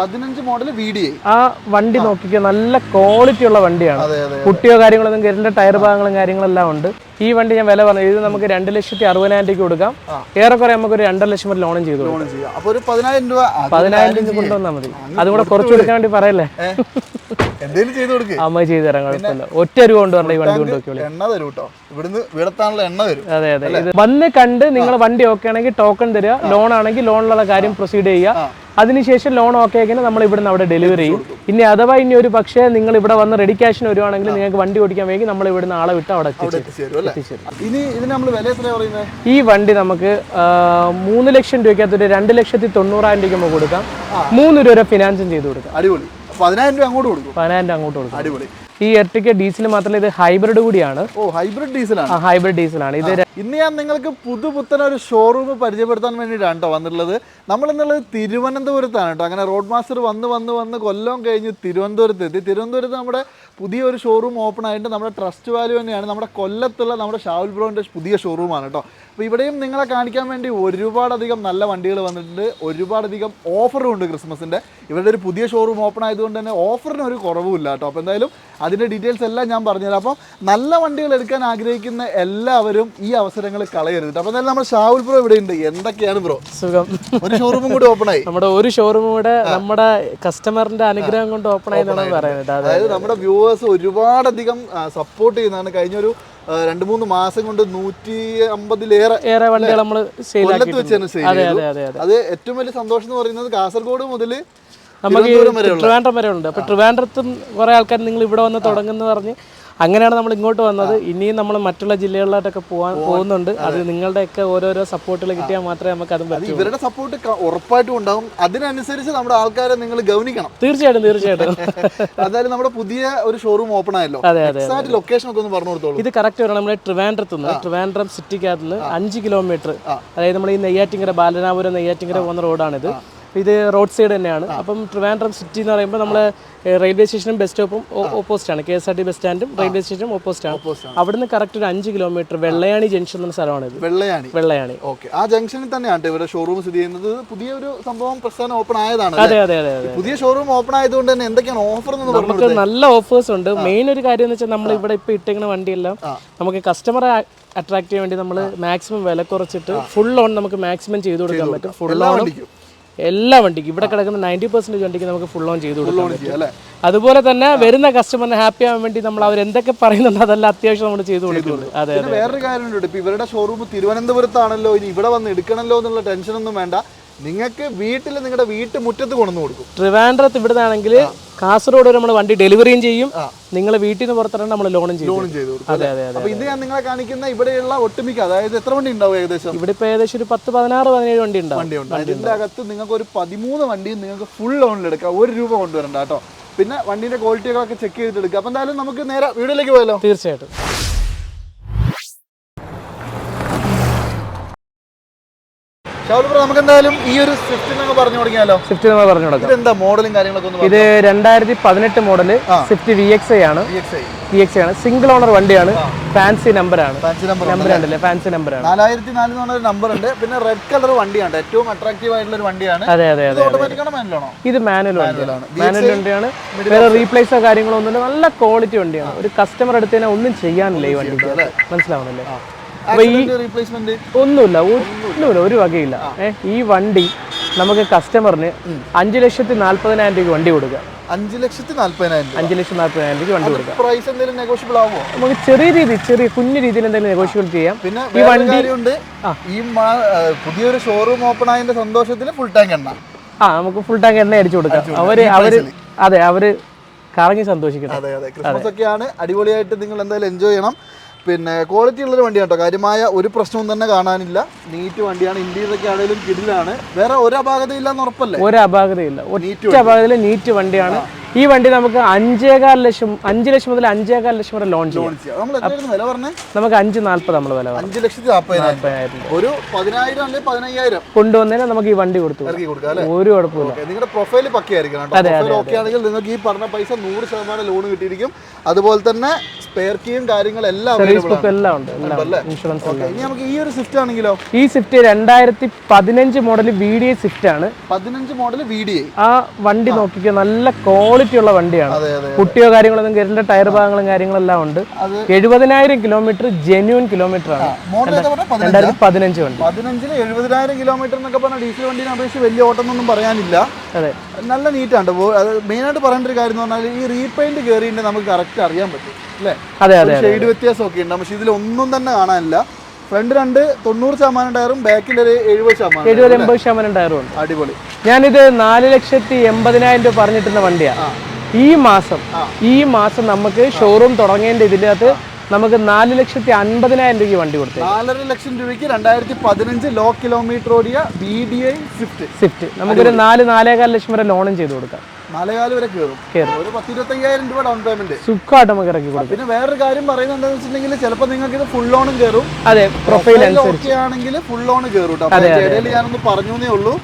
പതിനഞ്ച് model V D ആ വണ്ടി നോക്കിക്കോ നല്ല ക്വാളിറ്റി ഉള്ള വണ്ടിയാണ്. കുട്ടിയോ കാര്യങ്ങളൊന്നും കയറില്ല ടയർ ഭാഗങ്ങളും കാര്യങ്ങളെല്ലാം ഉണ്ട്. ഈ വണ്ടി ഞാൻ വില പറഞ്ഞു ഇത് നമുക്ക് രണ്ട് ലക്ഷത്തി അറുപതിനായിരം രൂപയ്ക്ക് കൊടുക്കാം. ഏറെക്കുറെ നമുക്ക് ഒരു രണ്ടര ലക്ഷം വരെ ലോണും ചെയ്തു പതിനായിരം രൂപ പതിനായിരം രൂപ കൊണ്ടുവന്നാൽ മതി. അതുകൂടെ കുറച്ച് കൊടുക്കാൻ വേണ്ടി പറയല്ലേ? അമ്മ ചെയ്തു തരാം കുഴപ്പമില്ല. ഒറ്റ രൂപ കൊണ്ടുവരണം ഈ വണ്ടി കൊണ്ടുപോയി എണ്ണ തരും കേട്ടോ ഇവിടുന്ന് വീടത്താനുള്ള എണ്ണ തരും. അതെ അതെ. വന്ന് കണ്ട് നിങ്ങൾ വണ്ടി ഓക്കെ ആണെങ്കിൽ ടോക്കൺ തരിക ലോൺ ആണെങ്കിൽ ലോണിലുള്ള കാര്യം പ്രൊസീഡ് ചെയ്യുക. അതിനുശേഷം ലോൺ ഓക്കെ ആക്കിയാൽ നമ്മൾ ഇവിടുന്ന് അവിടെ ഡെലിവറി ചെയ്യും. ഇനി അഥവാ ഇനി ഒരു പക്ഷേ നിങ്ങൾ ഇവിടെ വന്ന് റെഡി ക്യാഷിന് വരുവാണെങ്കിൽ നിങ്ങൾക്ക് വണ്ടി ഓടിക്കാൻ വേണ്ടി നമ്മൾ ഇവിടുന്ന് ആളെ വിട്ട് അവിടെ ഈ വണ്ടി നമുക്ക് മൂന്ന് ലക്ഷം രൂപയ്ക്കകത്ത് ഒരു രണ്ട് ലക്ഷത്തി തൊണ്ണൂറായിരം രൂപയ്ക്ക് നമുക്ക് കൊടുക്കാം. മൂന്ന് രൂപ ഫിനാൻസും ചെയ്ത് കൊടുക്കാം. അടിപൊളി. പതിനായിരം രൂപ അങ്ങോട്ട് കൊടുക്കും. പതിനായിരം രൂപ അങ്ങോട്ട് കൊടുക്കും. അടിപൊളി. ഈ എർട്ടിക്ക ഡീസൽ മാത്രമല്ല ഇത് ഹൈബ്രിഡ് കൂടിയാണ്. ഓ ഹൈബ്രിഡ് ഡീസലാണ് ഹൈബ്രിഡ് ഡീസലാണ് ഇത് ഇന്ന് ഞാൻ നിങ്ങൾക്ക് പുതുപുത്തൻ ഒരു ഷോറൂം പരിചയപ്പെടുത്താൻ വേണ്ടിയിട്ടാണ് കേട്ടോ വന്നിട്ടുള്ളത്. നമ്മൾ എന്നുള്ളത് തിരുവനന്തപുരത്താണ് കേട്ടോ അങ്ങനെ റോഡ് മാസ്റ്റർ വന്ന് വന്ന് വന്ന് കൊല്ലം കഴിഞ്ഞ് തിരുവനന്തപുരത്ത് എത്തി. തിരുവനന്തപുരത്ത് നമ്മുടെ പുതിയൊരു ഷോറൂം ഓപ്പൺ ആയിട്ട് നമ്മുടെ ട്രസ്റ്റ് വാല്യൂ തന്നെയാണ്. നമ്മുടെ കൊല്ലത്തുള്ള നമ്മുടെ ഷാവുൽ ബ്രോന്റെ പുതിയ ഷോറൂമാണ് കേട്ടോ അപ്പോൾ ഇവിടെയും നിങ്ങളെ കാണിക്കാൻ വേണ്ടി ഒരുപാടധികം നല്ല വണ്ടികൾ വന്നിട്ടുണ്ട്. ഒരുപാടധികം ഓഫറും ഉണ്ട് ക്രിസ്മസിന്റെ ഇവരുടെ ഒരു പുതിയ ഷോറൂം ഓപ്പൺ ആയതുകൊണ്ട് തന്നെ ഓഫറിന് ഒരു കുറവുമില്ല കേട്ടോ അപ്പോൾ എന്തായാലും അതിന്റെ ഡീറ്റെയിൽസ് എല്ലാം ഞാൻ പറഞ്ഞുതരാം. അപ്പം നല്ല വണ്ടികൾ എടുക്കാൻ ആഗ്രഹിക്കുന്ന എല്ലാവരും ഈ അവസരങ്ങൾ കളയരുത്. അപ്പൊ നമ്മൾ നമ്മുടെ ഷാവുൽ ബ്രോ ഇവിടെ ഉണ്ട്. എന്തൊക്കെയാണ് ബ്രോ? സുഖം. ഒരു ഷോറൂമും കൂടി ഓപ്പൺ ആയി. നമ്മുടെ ഒരു ഷോറൂം കൂടെ നമ്മുടെ കസ്റ്റമറിന്റെ അനുഗ്രഹം കൊണ്ട് ഓപ്പൺ ആയി എന്നാണ് പറയുന്നത്. അതായത് നമ്മുടെ വ്യൂവേഴ്സ് ഒരുപാടധികം സപ്പോർട്ട് ചെയ്യുന്നതാണ്. കഴിഞ്ഞൊരു ഒരു രണ്ട് മൂന്ന് മാസം കൊണ്ട് നൂറ്റി അമ്പതിലേറെ ഏറെ വണ്ടികൾ നമ്മൾ കൊല്ലത്ത് വെച്ച് അതെ ഏറ്റവും വലിയ സന്തോഷം എന്ന് പറയുന്നത് കാസർഗോഡ് മുതൽ നമുക്ക് ട്രിവാൻഡ്രം വരെ ഉണ്ട് അപ്പൊ ട്രിവാൻഡ്രത്തും കുറെ ആൾക്കാർ നിങ്ങൾ ഇവിടെ വന്ന് തുടങ്ങുന്നു പറഞ്ഞ് അങ്ങനെയാണ് നമ്മൾ ഇങ്ങോട്ട് വന്നത്. ഇനിയും നമ്മൾ മറ്റുള്ള ജില്ലകളിലോട്ടൊക്കെ പോകാൻ പോകുന്നുണ്ട്. അത് നിങ്ങളുടെയൊക്കെ ഓരോരോ സപ്പോർട്ടുകൾ കിട്ടിയാൽ മാത്രമേ നമുക്ക് അതും പറ്റൂ. ഇവരുടെ സപ്പോർട്ട് ഉറപ്പായിട്ടും ഉണ്ടാവും. അതിനനുസരിച്ച് നമ്മുടെ ആൾക്കാരെ നിങ്ങൾ ഗവനിക്കണം. തീർച്ചയായിട്ടും തീർച്ചയായിട്ടും. അതായത് നമ്മുടെ പുതിയ ഒരു ഷോറൂം ഓപ്പൺ ആയല്ലോ. അതെ അതെ ലൊക്കേഷൻ ഒക്കെ ഒന്ന് പറഞ്ഞു കൊടുത്തോളൂ ഇത് കറക്റ്റ് വരണം. നമ്മുടെ ട്രിവാൻഡ്രത്ത് നിന്ന് ട്രിവാൻഡ്രം സിറ്റിക്കകത്ത് നിന്ന് അഞ്ച് കിലോമീറ്റർ അതായത് നമ്മൾ ഈ നെയ്യാറ്റിങ്കര ബാലനാപുരം നെയ്യാറ്റിങ്കര പോകുന്ന റോഡാണിത് ഇത് റോഡ് സൈഡ് തന്നെയാണ്. അപ്പം ട്രിവാൻഡ്രം സിറ്റി എന്ന് പറയുമ്പോൾ നമ്മൾ റെയിൽവേ സ്റ്റേഷനും ബസ് സ്റ്റോപ്പും ഓപ്പോസിറ്റ് ആണ്. K S R T bus സ്റ്റാൻഡും railway സ്റ്റേഷനും ഓപ്പോസിറ്റ് ആണ്. അവിടുന്ന് കറക്റ്റ് ഒരു അഞ്ച് കിലോമീറ്റർ വെള്ളയാണി ജംഗ്ഷൻ എന്ന സ്ഥലമാണ് ഇത്. വെള്ളയാണി. വെള്ളയാണി. ഓക്കെ ആ ജംഗ്ഷനിൽ തന്നെയാണ് ഇവിടെ ഇവരുടെ ഷോറൂം സ്ഥിതി ചെയ്യുന്നത്. പുതിയ ഒരു സംഭവം പ്രസ്ഥാനം ഓപ്പൺ ആയതാണ് അതെ അതെ അതെ പുതിയ ഷോറൂം ഓപ്പൺ ആയതുകൊണ്ട് തന്നെ എന്തൊക്കെയാണ് ഓഫർ എന്ന് നമുക്ക് നല്ല ഓഫേഴ്സ് ഉണ്ട്. മെയിൻ ഒരു കാര്യം എന്ന് വെച്ചാൽ നമ്മൾ ഇവിടെ ഇപ്പൊ ഇട്ടിരിക്കുന്ന വണ്ടിയെല്ലാം നമുക്ക് കസ്റ്റമറെ അട്രാക്ട് ചെയ്യാൻ വേണ്ടി നമ്മൾ മാക്സിമം വില കുറച്ചിട്ട് ഫുൾ ഓൺ നമുക്ക് മാക്സിമം ചെയ്തു കൊടുക്കാൻ പറ്റും. ഫുൾ ഓൺ എല്ലാ വണ്ടിക്കും. ഇവിടെ കിടക്കുന്ന നയന്റി പെർസെന്റേജ് വണ്ടിക്ക് നമുക്ക് ഫുൾ ഓൺ ചെയ്ത് കൊടുക്കാൻ പറ്റും. അതുപോലെ തന്നെ വരുന്ന കസ്റ്റമറിനെ ഹാപ്പി ആവാൻ വേണ്ടി നമ്മൾ അവർ എന്തൊക്കെ പറയുന്നുണ്ട് അതെല്ലാം അത്യാവശ്യം നമ്മൾ ചെയ്തു കൊടുക്കുന്നുണ്ട്. അതെ വേറൊരു കാര്യമുണ്ട് ഇവരുടെ ഷോറൂം തിരുവനന്തപുരത്താണല്ലോ ഇനി ഇവിടെ വന്ന് എടുക്കണമല്ലോ എന്നുള്ള ടെൻഷനൊന്നും വേണ്ട. നിങ്ങൾക്ക് വീട്ടിൽ നിങ്ങളുടെ വീട്ടുമുറ്റത്ത് കൊണ്ടു കൊടുക്കും. ട്രിവാൻഡ്രത്ത് ഇവിടുന്നാണെങ്കിൽ കാസർഗോഡ് വരെ നമ്മൾ വണ്ടി ഡെലിവറിയും ചെയ്യും. നിങ്ങൾ വീട്ടിൽ നിന്ന് പുറത്തിറങ്ങി നമ്മൾ ലോണും ചെയ്യും ലോണും ചെയ്തു അതെ അതെ അതെ അപ്പൊ ഇത് ഞാൻ നിങ്ങളെ കാണിക്കുന്ന ഇവിടെയുള്ള ഒട്ടുമിക്ക അതായത് എത്ര വണ്ടി ഉണ്ടാവും ഏകദേശം? ഇവിടെ ഇപ്പൊ ഏകദേശം ഒരു പത്ത് പതിനാറ് പതിനേഴ് വണ്ടി ഉണ്ടാവും. വണ്ടിയുണ്ട് അതിന്റെ അകത്ത് നിങ്ങൾക്ക് ഒരു പതിമൂന്ന് വണ്ടിയും നിങ്ങൾക്ക് ഫുൾ ലോണിൽ എടുക്കാം. ഒരു രൂപ കൊണ്ടുവരണ്ട കേട്ടോ. പിന്നെ വണ്ടിന്റെ ക്വാളിറ്റികളൊക്കെ ചെക്ക് ചെയ്തിട്ട് എടുക്കുക അപ്പൊ എന്തായാലും നമുക്ക് നേരെ വീഡിയോയിലേക്ക് പോയാലോ? തീർച്ചയായിട്ടും. നമുക്ക് എന്തായാലും ഈ ഒരു സ്വിഫ്റ്റ് പറഞ്ഞു തുടങ്ങിയാലോ? സ്വിഫ്റ്റ് നമ്മൾ പറഞ്ഞു കൊടുക്കാം. ഇതെന്താ മോഡലും കാര്യങ്ങളൊക്കെ ഇത് രണ്ടായിരത്തി പതിനെട്ട് model Swift V X I ആണ്. വി എക്സ് ഐ ആണ്. സിംഗിൾ ഓണർ വണ്ടിയാണ്. ഫാൻസി നമ്പറാണ് ഫാൻസി നമ്പർ നമ്പർ ഉണ്ടല്ലേ? ഫാൻസി നമ്പറാണ് നാലായിരത്തി നാല് എന്ന് പറഞ്ഞ നമ്പർ ഉണ്ട്. പിന്നെ റെഡ് കളർ വണ്ടിയാണ്. ഏറ്റവും അട്രാക്റ്റീവ് ആയിട്ടുള്ള ഒരു വണ്ടിയാണ്. അതെ അതെ അതെ ഇത് മാനുവൽ വണ്ടിയാണ്. മാനുവൽ വണ്ടിയാണ്. വേറെ റീപ്ലേസോ കാര്യങ്ങളോ ഒന്നുമില്ല നല്ല ക്വാളിറ്റി വണ്ടിയാണ്. ഒരു കസ്റ്റമർ എടുത്തതിനാ ഒന്നും ചെയ്യാനില്ല ഈ വണ്ടിക്ക്. മനസ്സിലാവണല്ലേ ഒന്നുമില്ല ഒന്നുമില്ല ഒരു വകയില്ല. ഈ വണ്ടി നമുക്ക് കസ്റ്റമറിന് അഞ്ചു ലക്ഷത്തി നാല്പതിനായിരം രൂപയ്ക്ക് വണ്ടി കൊടുക്കാം. അഞ്ച് ലക്ഷത്തി നാല്പതിനായിരം രൂപ. അഞ്ച് ലക്ഷത്തി നാല്പതിനായിരം രൂപയ്ക്ക് വണ്ടി കൊടുക്കാം. പ്രൈസ് എന്തെങ്കിലും നെഗോഷ്യബിൾ ആവുമോ? നമുക്ക് ചെറിയ രീതി ചെറിയ കുഞ്ഞു രീതിയിൽ എന്തെങ്കിലും നെഗോഷ്യബിൾ ചെയ്യാം. പിന്നെ ഈ വണ്ടി ഉണ്ട് ഈ പുതിയൊരു ഷോറൂം ഓപ്പൺ ആയതിന്റെ സന്തോഷത്തിൽ ഫുൾ ടാങ്ക് എണ്ണ. ആ നമുക്ക് ഫുൾ ടാങ്ക് എണ്ണ അടിച്ചു കൊടുക്കാം. അവർ അവർ അതെ അവർ കറങ്ങി സന്തോഷിക്കണം. അതെ അതെ. ക്രിസ്മസ് ഒക്കെയാണ്. അടിപൊളിയായിട്ട് നിങ്ങൾ എന്തായാലും എൻജോയ് ചെയ്യണം. പിന്നെ ക്വാളിറ്റി ഉള്ളൊരു വണ്ടിയാണ് കേട്ടോ. കാര്യമായ ഒരു പ്രശ്നവും തന്നെ കാണാനില്ല. നീറ്റ് വണ്ടിയാണ്. ഇന്ത്യയിലൊക്കെ ആണെങ്കിലും കിടിലാണ്. വേറെ ഒരു അപാകതയില്ലെന്ന് ഉറപ്പല്ലേ? ഒരു അപാകതയില്ല. ഒറ്റ അപാകതയിൽ നീറ്റ് വണ്ടിയാണ്. ഈ വണ്ടി നമുക്ക് അഞ്ചേകാൽ ലക്ഷം അഞ്ച് ലക്ഷം മുതൽ അഞ്ചേകാൽ ലക്ഷം വരെ ലോൺ ചെയ്യാം. നമുക്ക് അഞ്ച് നാല്പത് നമ്മൾ വില. അഞ്ച് ലക്ഷത്തി ഒരു പതിനായിരം അല്ലെങ്കിൽ പതിനയ്യായിരം? കൊണ്ടുവന്നതിന് നമുക്ക് ഈ വണ്ടി കൊടുത്തു. ഒരു കുഴപ്പമില്ല നിങ്ങളുടെ പ്രൊഫൈൽ ഓക്കെ ആണെങ്കിൽ നിങ്ങൾക്ക് ഈ പറഞ്ഞ പൈസ നൂറ് ശതമാനം ലോൺ കിട്ടിയിരിക്കും. അതുപോലെ തന്നെ സ്പെയർ കീയും കാര്യങ്ങളെല്ലാം എല്ലാം ഉണ്ട് ഇൻഷുറൻസ് ഇനി നമുക്ക് ഈ ഒരു സ്വിഫ്റ്റ് ആണെങ്കിലോ? ഈ സ്വിഫ്റ്റ് രണ്ടായിരത്തി പതിനഞ്ച് model V D A Swift ആണ്. പതിനഞ്ച് മോഡൽ വി ഡി എ ആ വണ്ടി നോക്കിക്കോ നല്ല ക്വാളിറ്റി ഉള്ള വണ്ടിയാണ്. കുട്ടിയോ കാര്യങ്ങളൊന്നും കയറില്ല ടയർ ഭാഗങ്ങളും കാര്യങ്ങളെല്ലാം ഉണ്ട്. എഴുപതിനായിരം കിലോമീറ്റർ ജെന്യൂൻ കിലോമീറ്റർ ആണ്. രണ്ടായിരത്തി പതിനഞ്ച് വണ്ടി. പതിനഞ്ചിന് എഴുപതിനായിരം കിലോമീറ്റർ എന്നൊക്കെ പറഞ്ഞാൽ ഡീസൽ വണ്ടിനെ അപേക്ഷിച്ച് വലിയ ഓട്ടമൊന്നും പറയാനില്ല. അതെ. നല്ല നീറ്റാണ് മെയിനായിട്ട് പറയേണ്ട ഒരു കാര്യം എന്ന് പറഞ്ഞാൽ ഈ റീപെയിന്റ് കയറിയിട്ട് നമുക്ക് കറക്റ്റ് അറിയാൻ പറ്റും അല്ലേ? അതെ അതെ ഷെയ്ഡ് വ്യത്യാസമൊക്കെ ഉണ്ട്. പക്ഷെ ഇതിൽ ഒന്നും തന്നെ കാണാനില്ല. ഫ്രണ്ട് രണ്ട് തൊണ്ണൂറ് ശതമാനം ടയറും ബാക്കിൽ ഒരു എഴുപത് ശതമാനം എഴുപത് എൺപത് ശതമാനം ടയറും ഉണ്ട്. അടിപൊളി. ഞാനിത് നാല് ലക്ഷത്തി എൺപതിനായിരം രൂപ പറഞ്ഞിട്ടുന്ന വണ്ടിയാണ് ഈ മാസം ഈ മാസം നമുക്ക് ഷോറൂം തുടങ്ങേണ്ട ഇതിനകത്ത് നമുക്ക് നാല് ലക്ഷത്തി അൻപതിനായിരം രൂപയ്ക്ക് വണ്ടി കൊടുത്തു നാലര ലക്ഷം രൂപയ്ക്ക് രണ്ടായിരത്തി പതിനഞ്ച് ലോ കിലോമീറ്റർ ഓടിയ B D I Swift Swift നമുക്കൊരു നാല് നാലേകാൽ ലക്ഷം വരെ ലോണും ചെയ്ത് കൊടുക്കാം. നാലേകാൽ വരെ കയറും. ഒരു പത്ത് ഇരുപത്തയ്യായിരം രൂപ ഡൗൺ പേയ്മെന്റ് സുഖമായിട്ട് നമുക്ക് ഇറക്കി കൊടുക്കാം. പിന്നെ വേറൊരു കാര്യം പറയുന്നത് എന്താണെന്ന് വെച്ചിട്ടുണ്ടെങ്കിൽ ചിലപ്പോൾ നിങ്ങൾക്ക് ഇത് ഫുൾ ലോണും കയറും അതെ പ്രൊഫൈൽ ഓക്കെ ആണെങ്കിൽ ഫുൾ ലോൺ കയറും കേട്ടോ ഇടയിൽ ഞാനൊന്ന് പറഞ്ഞു എന്നേ ഉള്ളൂ.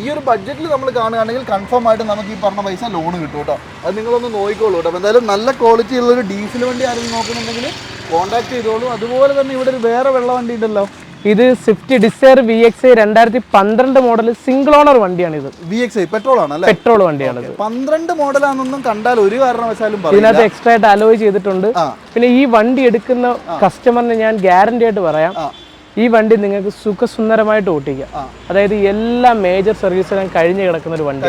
ഈ ഒരു ബഡ്ജറ്റിൽ നമ്മൾ കാണുകയാണെങ്കിൽ കൺഫേം ആയിട്ട് നമുക്ക് ഈ പറഞ്ഞ പൈസ ലോൺ കിട്ടും കേട്ടോ അത് നിങ്ങളൊന്ന് നോക്കിക്കോളൂ കേട്ടോ എന്തായാലും നല്ല ക്വാളിറ്റി ഉള്ള ഒരു ഡീസൽ വണ്ടി ആരെങ്കിലും നോക്കുന്നുണ്ടെങ്കിൽ കോൺടാക്ട് ചെയ്തോളൂ. അതുപോലെ തന്നെ ഇവിടെ ഒരു വേറെ വെള്ള വണ്ടി ഉണ്ടല്ലോ. ഇത് Swift Dzire V X I രണ്ടായിരത്തി പന്ത്രണ്ട് മോഡൽ സിംഗിൾ ഓണർ വണ്ടിയാണ് ഇത് വി എക്സ് ഐ പെട്രോൾ ആണ് പെട്രോൾ വണ്ടിയാണ് പന്ത്രണ്ട് മോഡലാണെന്നൊന്നും കണ്ടാൽ ഒരു കാരണവശാലും ഇതിനകത്ത് എക്സ്ട്രാ ആയിട്ട് അലോയ് ചെയ്തിട്ടുണ്ട്. പിന്നെ ഈ വണ്ടി എടുക്കുന്ന കസ്റ്റമറിന് ഞാൻ ഗ്യാരണ്ടി ആയിട്ട് പറയാം. ഈ വണ്ടി നിങ്ങൾക്ക് സുഖസുന്ദരമായിട്ട് ഓട്ടിക്കാം. അതായത് എല്ലാ മേജർ സർവീസിലും കഴിഞ്ഞു കിടക്കുന്ന ഒരു വണ്ടി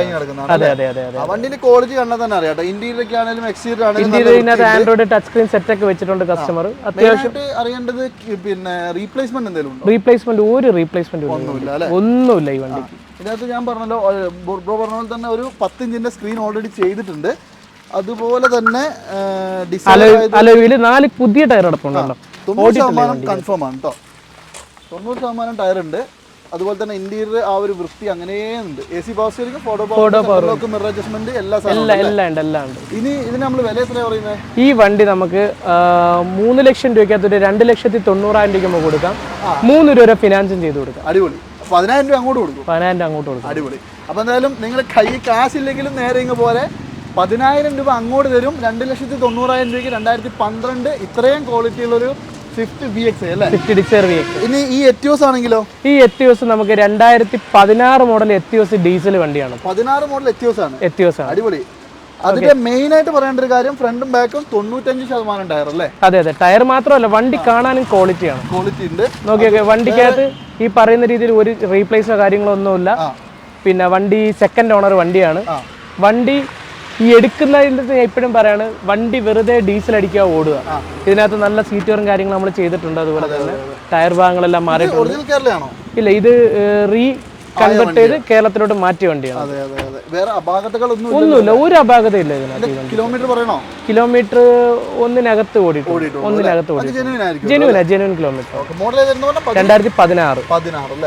അതെ അതെ അതെ അതെ വണ്ടിന്റെ ക്വാളിറ്റി കണ്ടാൽ തന്നെ അറിയാം കേട്ടോ. ഇന്റീരിയർ ആണെങ്കിലും എക്സ്റ്റീരിയർ ആണെങ്കിലും ഇതിനകത്ത് ആൻഡ്രോയിഡ് ടച്ച് സ്ക്രീൻ സെറ്റ് ഒക്കെ വെച്ചിട്ടുണ്ട് കസ്റ്റമർ അത്യാവശ്യം അറിയേണ്ടത് പിന്നെ റീപ്ലേസ്മെന്റ് എന്തെങ്കിലും റീപ്ലേസ്മെന്റ് ഒരു റീപ്ലേസ്മെന്റ് ഒന്നുമില്ല ഒന്നുമില്ല ഈ വണ്ടി ഇതിനകത്ത് ഞാൻ പറഞ്ഞല്ലോ ബ്രോ പറഞ്ഞ പോലെ തന്നെ ഒരു പത്ത് ഇഞ്ചിന്റെ സ്ക്രീൻ ഓൾറെഡി ചെയ്തിട്ടുണ്ട്. അതുപോലെ തന്നെ നാല് പുതിയ ടയർ അടപ്പുണ്ടല്ലോ കൺഫേം ആണ് കേട്ടോ തൊണ്ണൂറ് ശതമാനം ടയർ ഉണ്ട്. അതുപോലെ തന്നെ ഇന്റീരിയർ ആ ഒരു വൃത്തി അങ്ങനെ ഉണ്ട്. A C power steering photo power mirror adjustment എല്ലാ എല്ലാം എല്ലാം ഉണ്ട് എല്ലാം ഉണ്ട്. ഇനി ഇതിന് നമ്മൾ വില എത്രയാണ് പറയുന്നത് ഈ വണ്ടി നമുക്ക് മൂന്ന് ലക്ഷം രൂപയ്ക്കകത്ത് ഒരു രണ്ട് ലക്ഷത്തി തൊണ്ണൂറായിരം രൂപ നമുക്ക് കൊടുക്കാം. മൂന്ന് രൂപ ഫിനാൻസും ചെയ്ത് കൊടുക്കാം. അടിപൊളി. പതിനായിരം രൂപ അങ്ങോട്ട് കൊടുക്കും. പതിനായിരം രൂപ അങ്ങോട്ട് കൊടുക്കും. അടിപൊളി. അപ്പോൾ എന്തായാലും നിങ്ങൾ കൈ കാശ് ഇല്ലെങ്കിലും നേരെ ഇങ്ങ് പോലെ പതിനായിരം രൂപ അങ്ങോട്ട് തരും. രണ്ട് ലക്ഷത്തി തൊണ്ണൂറായിരം രൂപയ്ക്ക് രണ്ടായിരത്തി പന്ത്രണ്ട് ഇത്രയും ക്വാളിറ്റി ഇനി ഈ എറ്റിയോസ് ആണെങ്കിലോ? ഈ എത്തിയോസ് നമുക്ക് രണ്ടായിരത്തി പതിനാറ് മോഡൽ എത്തിയോസ് ഡീസൽ വണ്ടിയാണ്. പതിനാറ് മോഡൽ എത്തിയോസ് ആണ്. എത്തിയോസ് ആണ്. അടിപൊളി. അതിന്റെ മെയിൻ ആയിട്ട് പറയേണ്ട ഒരു കാര്യം ഫ്രണ്ടും ബാക്കും തൊണ്ണൂറ്റഞ്ച് ശതമാനം ടയർ അല്ലേ? അതെ അതെ. ടയർ മാത്രമല്ല വണ്ടി കാണാനും ക്വാളിറ്റിയാണ് ക്വാളിറ്റി ഉണ്ട്. നോക്കിയൊക്കെ വണ്ടിക്കകത്ത് ഈ പറയുന്ന രീതിയിൽ ഒരു റീപ്ലേസോ കാര്യങ്ങളോ ഒന്നുമില്ല. പിന്നെ വണ്ടി സെക്കൻഡ് ഓണർ വണ്ടിയാണ്. വണ്ടി ഈ എടുക്കുന്നതിന്റെ എപ്പോഴും പറയാണ് വണ്ടി വെറുതെ ഡീസൽ അടിക്കുക ഓടുക. ഇതിനകത്ത് നല്ല സീറ്റുകളും കാര്യങ്ങളും നമ്മൾ ചെയ്തിട്ടുണ്ട് അതുപോലെ തന്നെ. ടയർ ഭാഗങ്ങളെല്ലാം മാറിയിട്ടുണ്ട്. ഇല്ല ഇത് റീ കൺവെർട്ട് ചെയ്ത് കേരളത്തിലോട്ട് മാറ്റിയ വണ്ടിയാണ്. ഇല്ല ഒന്നുമില്ല ഒരു അപാകത ഇതിനകത്ത് ഈ കിലോമീറ്റർ പറയണോ? കിലോമീറ്റർ ഒന്നിനകത്ത് ഓടിയിട്ടുണ്ട്. ഓടിയിട്ടുണ്ട് ഒന്നിനകത്ത് അത് ഓടി ജെനുവിൻ ആയിരിക്കും ജെനുവിന ജെനുവിൻ കിലോമീറ്റർ രണ്ടായിരത്തി പതിനാറ്.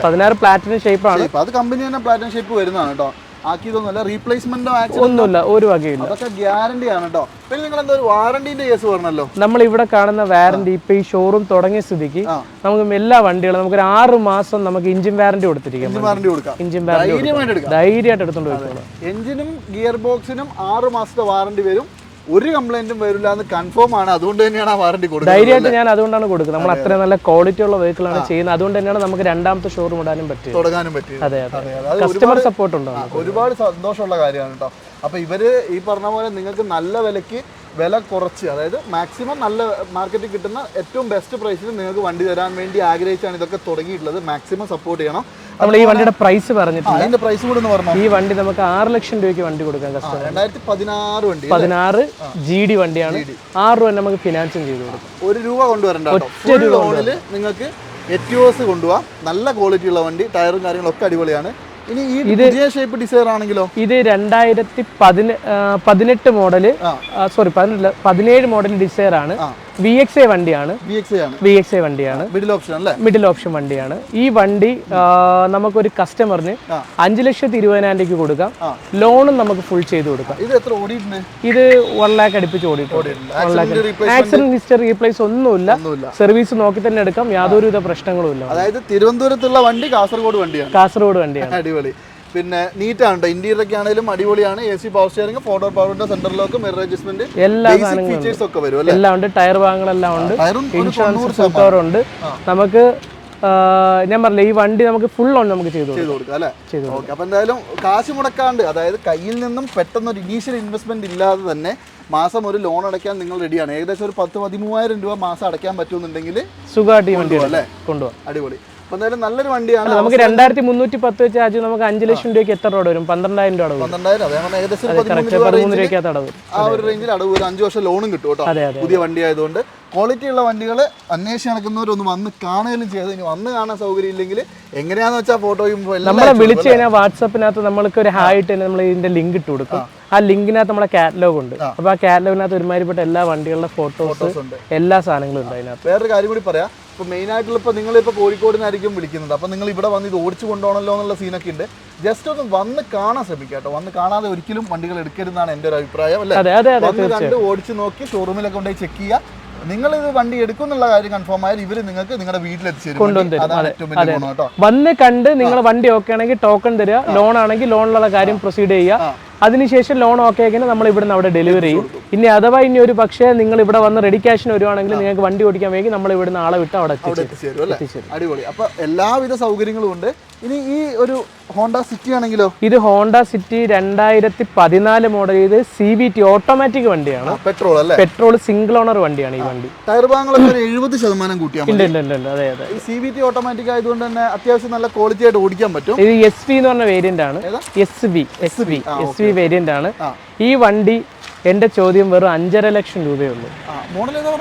പതിനാറ് പ്ലാറ്റിനം ഷേപ്പാണ് അത് കമ്പനി തന്നെ പ്ലാറ്റിനം ഷേപ്പ് വരുന്നതാണ് കേട്ടോ. ആക്കിയതൊന്നുമല്ല റീപ്ലേസ്മെന്റോ ഒന്നുമില്ല ഒരു വകയില്ല അതൊക്കെ ഗ്യാരണ്ടി ആണ് കേട്ടോ. പിന്നെ നിങ്ങൾ എന്താ ഒരു വാറണ്ടിന്റെ കേസ് പറഞ്ഞല്ലോ? നമ്മൾ ഇവിടെ കാണുന്ന വാറണ്ടി ഇപ്പൊ ഈ ഷോറൂം തുടങ്ങിയ സ്ഥിതിക്ക് നമുക്ക് എല്ലാ വണ്ടികളും നമുക്ക് ഒരു ആറ് മാസം നമുക്ക് ഇഞ്ചിൻ വാറണ്ടി കൊടുത്തിരിക്കാം വാറണ്ടി കൊടുക്കാം. ഇഞ്ചിൻ വാറണ്ടി ധൈര്യമായിട്ട് എടുത്തോണ്ട് എഞ്ചിനും ഗിയർ ബോക്സിനും ആറ് മാസത്തെ വാറണ്ടി വരും. ഒരു കംപ്ലൈന്റും വരില്ല എന്ന് കൺഫേം ആണ്. അതുകൊണ്ട് തന്നെയാണ് ആ വാറണ്ടി കൊടുക്കുന്നത് ധൈര്യമായിട്ട് ഞാൻ അതുകൊണ്ടാണ് കൊടുക്കുന്നത്. നമ്മൾ അത്രയും നല്ല ക്വാളിറ്റി ഉള്ള വെഹിക്കിൾ ആണ് ചെയ്യുന്നത്. അതുകൊണ്ട് തന്നെയാണ് നമുക്ക് രണ്ടാമത്തെ ഷോറൂം ഇടാനും പറ്റിയത്. തുടങ്ങാനും പറ്റി അതെ അതെ. കസ്റ്റമർ സപ്പോർട്ട് ഉണ്ടോ? ഒരുപാട് സന്തോഷമുള്ള കാര്യമാണ് കേട്ടോ. അപ്പൊ ഇവർ ഈ പറഞ്ഞ പോലെ നിങ്ങൾക്ക് നല്ല വിലയ്ക്ക് വില കുറച്ച് അതായത് മാക്സിമം നല്ല മാർക്കറ്റിൽ കിട്ടുന്ന ഏറ്റവും ബെസ്റ്റ് പ്രൈസിൽ നിങ്ങൾക്ക് വണ്ടി തരാൻ വേണ്ടി ആഗ്രഹിച്ചാണ് ഇതൊക്കെ തുടങ്ങിയിട്ടുള്ളത്. മാക്സിമം സപ്പോർട്ട് ചെയ്യണം. നമ്മൾ ഈ വണ്ടിയുടെ പ്രൈസ് പറഞ്ഞിട്ട് അതിന്റെ പ്രൈസ് കൂടെ പറഞ്ഞോ ഈ വണ്ടി നമുക്ക് ആറ് ലക്ഷം രൂപയ്ക്ക് വണ്ടി കൊടുക്കാം കസ്റ്റമർ രണ്ടായിരത്തി പതിനാറ് വണ്ടി പതിനാറ് ജി ഡി വണ്ടിയാണ്. ആറ് രൂപ നമുക്ക് ഫിനാൻസും ചെയ്ത് കൊടുക്കും. ഒരു രൂപ കൊണ്ടുവരണ്ട ഒറ്റ ലോണിൽ നിങ്ങൾക്ക് എറ്റിയോസ് കൊണ്ടുപോകാം നല്ല ക്വാളിറ്റി ഉള്ള വണ്ടി ടയറും കാര്യങ്ങളൊക്കെ അടിപൊളിയാണ്. പുതിയ ഷേപ്പ് ഡിസൈർ ആണെങ്കിലോ? ഇത് രണ്ടായിരത്തി പതിന പതിനെട്ട് മോഡൽ സോറി പതിനെട്ടില്ല പതിനേഴ് മോഡൽ ഡിസൈർ ആണ്. വി എക്സ് എ വണ്ടിയാണ്. വി എക്സ് എ വണ്ടിയാണ്. മിഡിൽ ഓപ്ഷൻ അല്ലേ? മിഡിൽ ഓപ്ഷൻ വണ്ടിയാണ്. ഈ വണ്ടി നമുക്ക് നമുക്കൊരു കസ്റ്റമറിന് അഞ്ചു ലക്ഷത്തി ഇരുപതിനായിരം രൂപയ്ക്ക് കൊടുക്കാം. ലോണും നമുക്ക് ഫുൾ ചെയ്ത് കൊടുക്കാം. ഇത് എത്ര ഓടിയിട്ടുണ്ട്? ഇത് വൺ ലാക്ക് അടുപ്പിച്ച് ഓടിയിട്ടുണ്ട്. ആക്സിഡന്റ് ഹിസ്റ്ററി റീപ്ലേസ് ഒന്നുമില്ല. സർവീസ് നോക്കി തന്നെ എടുക്കാം. യാതൊരുവിധ പ്രശ്നങ്ങളും ഇല്ല. അതായത് തിരുവനന്തപുരത്തുള്ള വണ്ടി കാസർഗോഡ് വണ്ടിയാണ്. കാസർഗോഡ് വണ്ടിയാണ്. അടിപൊളി. പിന്നെ നീറ്റാണ് ആണ് ഇന്റീരിയറൊക്കെ ആണെങ്കിലും അടിപൊളിയാണ്. A C power steering photo പവറിന്റെ സെന്റർ ലോക്ക് മിറർ അഡ്ജസ്റ്റ്മെന്റ് എല്ലാ ഫീച്ചേഴ്സ് ഒക്കെ വരും എല്ലാം ഉണ്ട്. ടയർ ഭാഗങ്ങളെല്ലാം ഉണ്ട്. ഇൻഷുറൻസ് ഉണ്ട്. നമുക്ക് ഞാൻ പറഞ്ഞില്ല ഈ വണ്ടി നമുക്ക് ഫുൾ ഓൺ നമുക്ക് ചെയ്തു കൊടുക്കാം. അല്ലേ? അപ്പൊ എന്തായാലും കാശ് മുടക്കാണ്ട് അതായത് കയ്യിൽ നിന്നും പെട്ടെന്ന് ഒരു ഇനീഷ്യൽ ഇൻവെസ്റ്റ്മെന്റ് ഇല്ലാതെ തന്നെ മാസം ഒരു ലോൺ അടയ്ക്കാൻ നിങ്ങൾ റെഡിയാണ് ഏകദേശം ഒരു പത്ത് പതിമൂവായിരം രൂപ മാസം അടയ്ക്കാൻ പറ്റുമെന്നുണ്ടെങ്കിൽ സുഖമായിട്ട് ഈ വണ്ടി അല്ലേ? കൊണ്ടുപോകാം അടിപൊളി. നല്ലൊരു വണ്ടിയാണ്. നമുക്ക് രണ്ടായിരത്തി മുന്നൂറ്റി പത്ത് വെച്ച് ആജു നമുക്ക് അഞ്ച് ലക്ഷം രൂപയ്ക്ക് എത്ര രൂപ വരും? പന്ത്രണ്ടായിരം രൂപ അടവ് വരും. പന്ത്രണ്ടായിരം രൂപ രൂപയ്ക്കകത്ത് അടവ് ആ ഒരു റേഞ്ചിൽ അടവ് ഒരു അഞ്ച് വർഷം ലോണും കിട്ടും പുതിയ വണ്ടി ആയതുകൊണ്ട് ക്വാളിറ്റി ഉള്ള വണ്ടികൾ അന്വേഷിച്ച് നടക്കുന്നവരൊന്ന് വന്ന് കാണുകയും ചെയ്ത്. ഇനി വന്ന് കാണാൻ സൗകര്യം ഇല്ലെങ്കിൽ എങ്ങനെയാന്ന് വെച്ചാൽ ഫോട്ടോയും നമ്മളെ വിളിച്ചു കഴിഞ്ഞാൽ വാട്സപ്പിനകത്ത് നമ്മൾക്ക് ഒരു ഹായിട്ട് നമ്മൾ ഇതിന്റെ ലിങ്ക് ഇട്ട് കൊടുക്കും. ആ ലിങ്കിനകത്ത് നമ്മളെ കാറ്റലോഗ് ഉണ്ട്. അപ്പൊ ആ കാറ്റലോഗിനകത്ത് ഒരുമാതിരിപ്പെട്ട എല്ലാ വണ്ടികളുടെ ഫോട്ടോസ്. എല്ലാ സാധനങ്ങളും ഉണ്ട് അതിനകത്ത്. വേറൊരു കാര്യം കൂടി പറയാം. ഇപ്പൊ മെയിൻ ആയിട്ടുള്ള ഇപ്പോൾ നിങ്ങളിപ്പോൾ കോഴിക്കോടിനായിരിക്കും വിളിക്കുന്നത്. അപ്പോൾ നിങ്ങൾ ഇവിടെ വന്ന് ഇത് ഓടിച്ചു കൊണ്ടുപോകണമല്ലോ എന്നുള്ള സീനൊക്കെ ഉണ്ട്. ജസ്റ്റ് ഒന്ന് വന്ന് കാണാൻ ശ്രമിക്കുക കേട്ടോ. വന്ന് കാണാതെ ഒരിക്കലും വണ്ടികൾ എടുക്കരുതെന്നാണ് എന്റെ ഒരു അഭിപ്രായം അല്ലേ? വന്ന് കണ്ട് ഓടിച്ചു നോക്കി ഷോറൂമിലൊക്കെ കൊണ്ടുപോയി ചെക്ക് ചെയ്യുക നിങ്ങൾ ഇത് വണ്ടി എടുക്കും എന്നുള്ള കാര്യം കൺഫേം ആയാൽ ഇവർ നിങ്ങൾക്ക് നിങ്ങളുടെ വീട്ടിലെത്തിച്ചു തരും. തരും. അതെ, ഏറ്റവും വലിയ ഗുണം കേട്ടോ. വന്ന് കണ്ട് നിങ്ങൾ വണ്ടി ഓക്കെ ആണെങ്കിൽ ടോക്കൺ തരിക. ലോൺ ആണെങ്കിൽ ലോണിലുള്ള കാര്യം പ്രൊസീഡ് ചെയ്യുക. അതിനുശേഷം ലോൺ ഓക്കെ ആക്കിയാൽ നമ്മൾ ഇവിടുന്ന് അവിടെ ഡെലിവറി ചെയ്യും. ഇനി അഥവാ ഇനി ഒരു പക്ഷേ നിങ്ങൾ ഇവിടെ വന്ന് റെഡി ക്യാഷിന് വരുവാണെങ്കിൽ നിങ്ങൾക്ക് വണ്ടി ഓടിക്കാൻ വേണ്ടി നമ്മൾ ഇവിടുന്ന് ആളെ വിട്ട് അവിടെ അവിടെ എത്തിച്ചു എത്തിച്ചു അല്ലേ? അടിപൊളി. അപ്പൊ എല്ലാവിധ സൗകര്യങ്ങളും ഉണ്ട്. ഇനി ഈ ഒരു ഹോണ്ട സിറ്റി ആണെങ്കിലോ? ഇത് ഹോണ്ട സിറ്റി രണ്ടായിരത്തി പതിനാല് മോഡൽ ഇത് സി വി ടി ഓട്ടോമാറ്റിക് വണ്ടിയാണ്. പെട്രോൾ അല്ലേ? പെട്രോൾ സിംഗിൾ ഓണർ വണ്ടിയാണ് ഈ വണ്ടി. ടയർ ഭാഗങ്ങളൊക്കെ എഴുപത് ശതമാനം കൂട്ടിയാണ് അതെ അതെ. ഈ സി വി ടി ഓട്ടോമാറ്റിക് ആയതുകൊണ്ട് തന്നെ അത്യാവശ്യം നല്ല ക്വാളിറ്റി ആയിട്ട് ഓടിക്കാൻ പറ്റും. ഇത് എസ് വി എന്ന് പറഞ്ഞ വേരിയന്റ് ആണ്? S V S V S V variant ആണ്. ഈ വണ്ടി എന്റെ ചോദ്യം വെറും അഞ്ചര ലക്ഷം രൂപയേ ഉള്ളൂ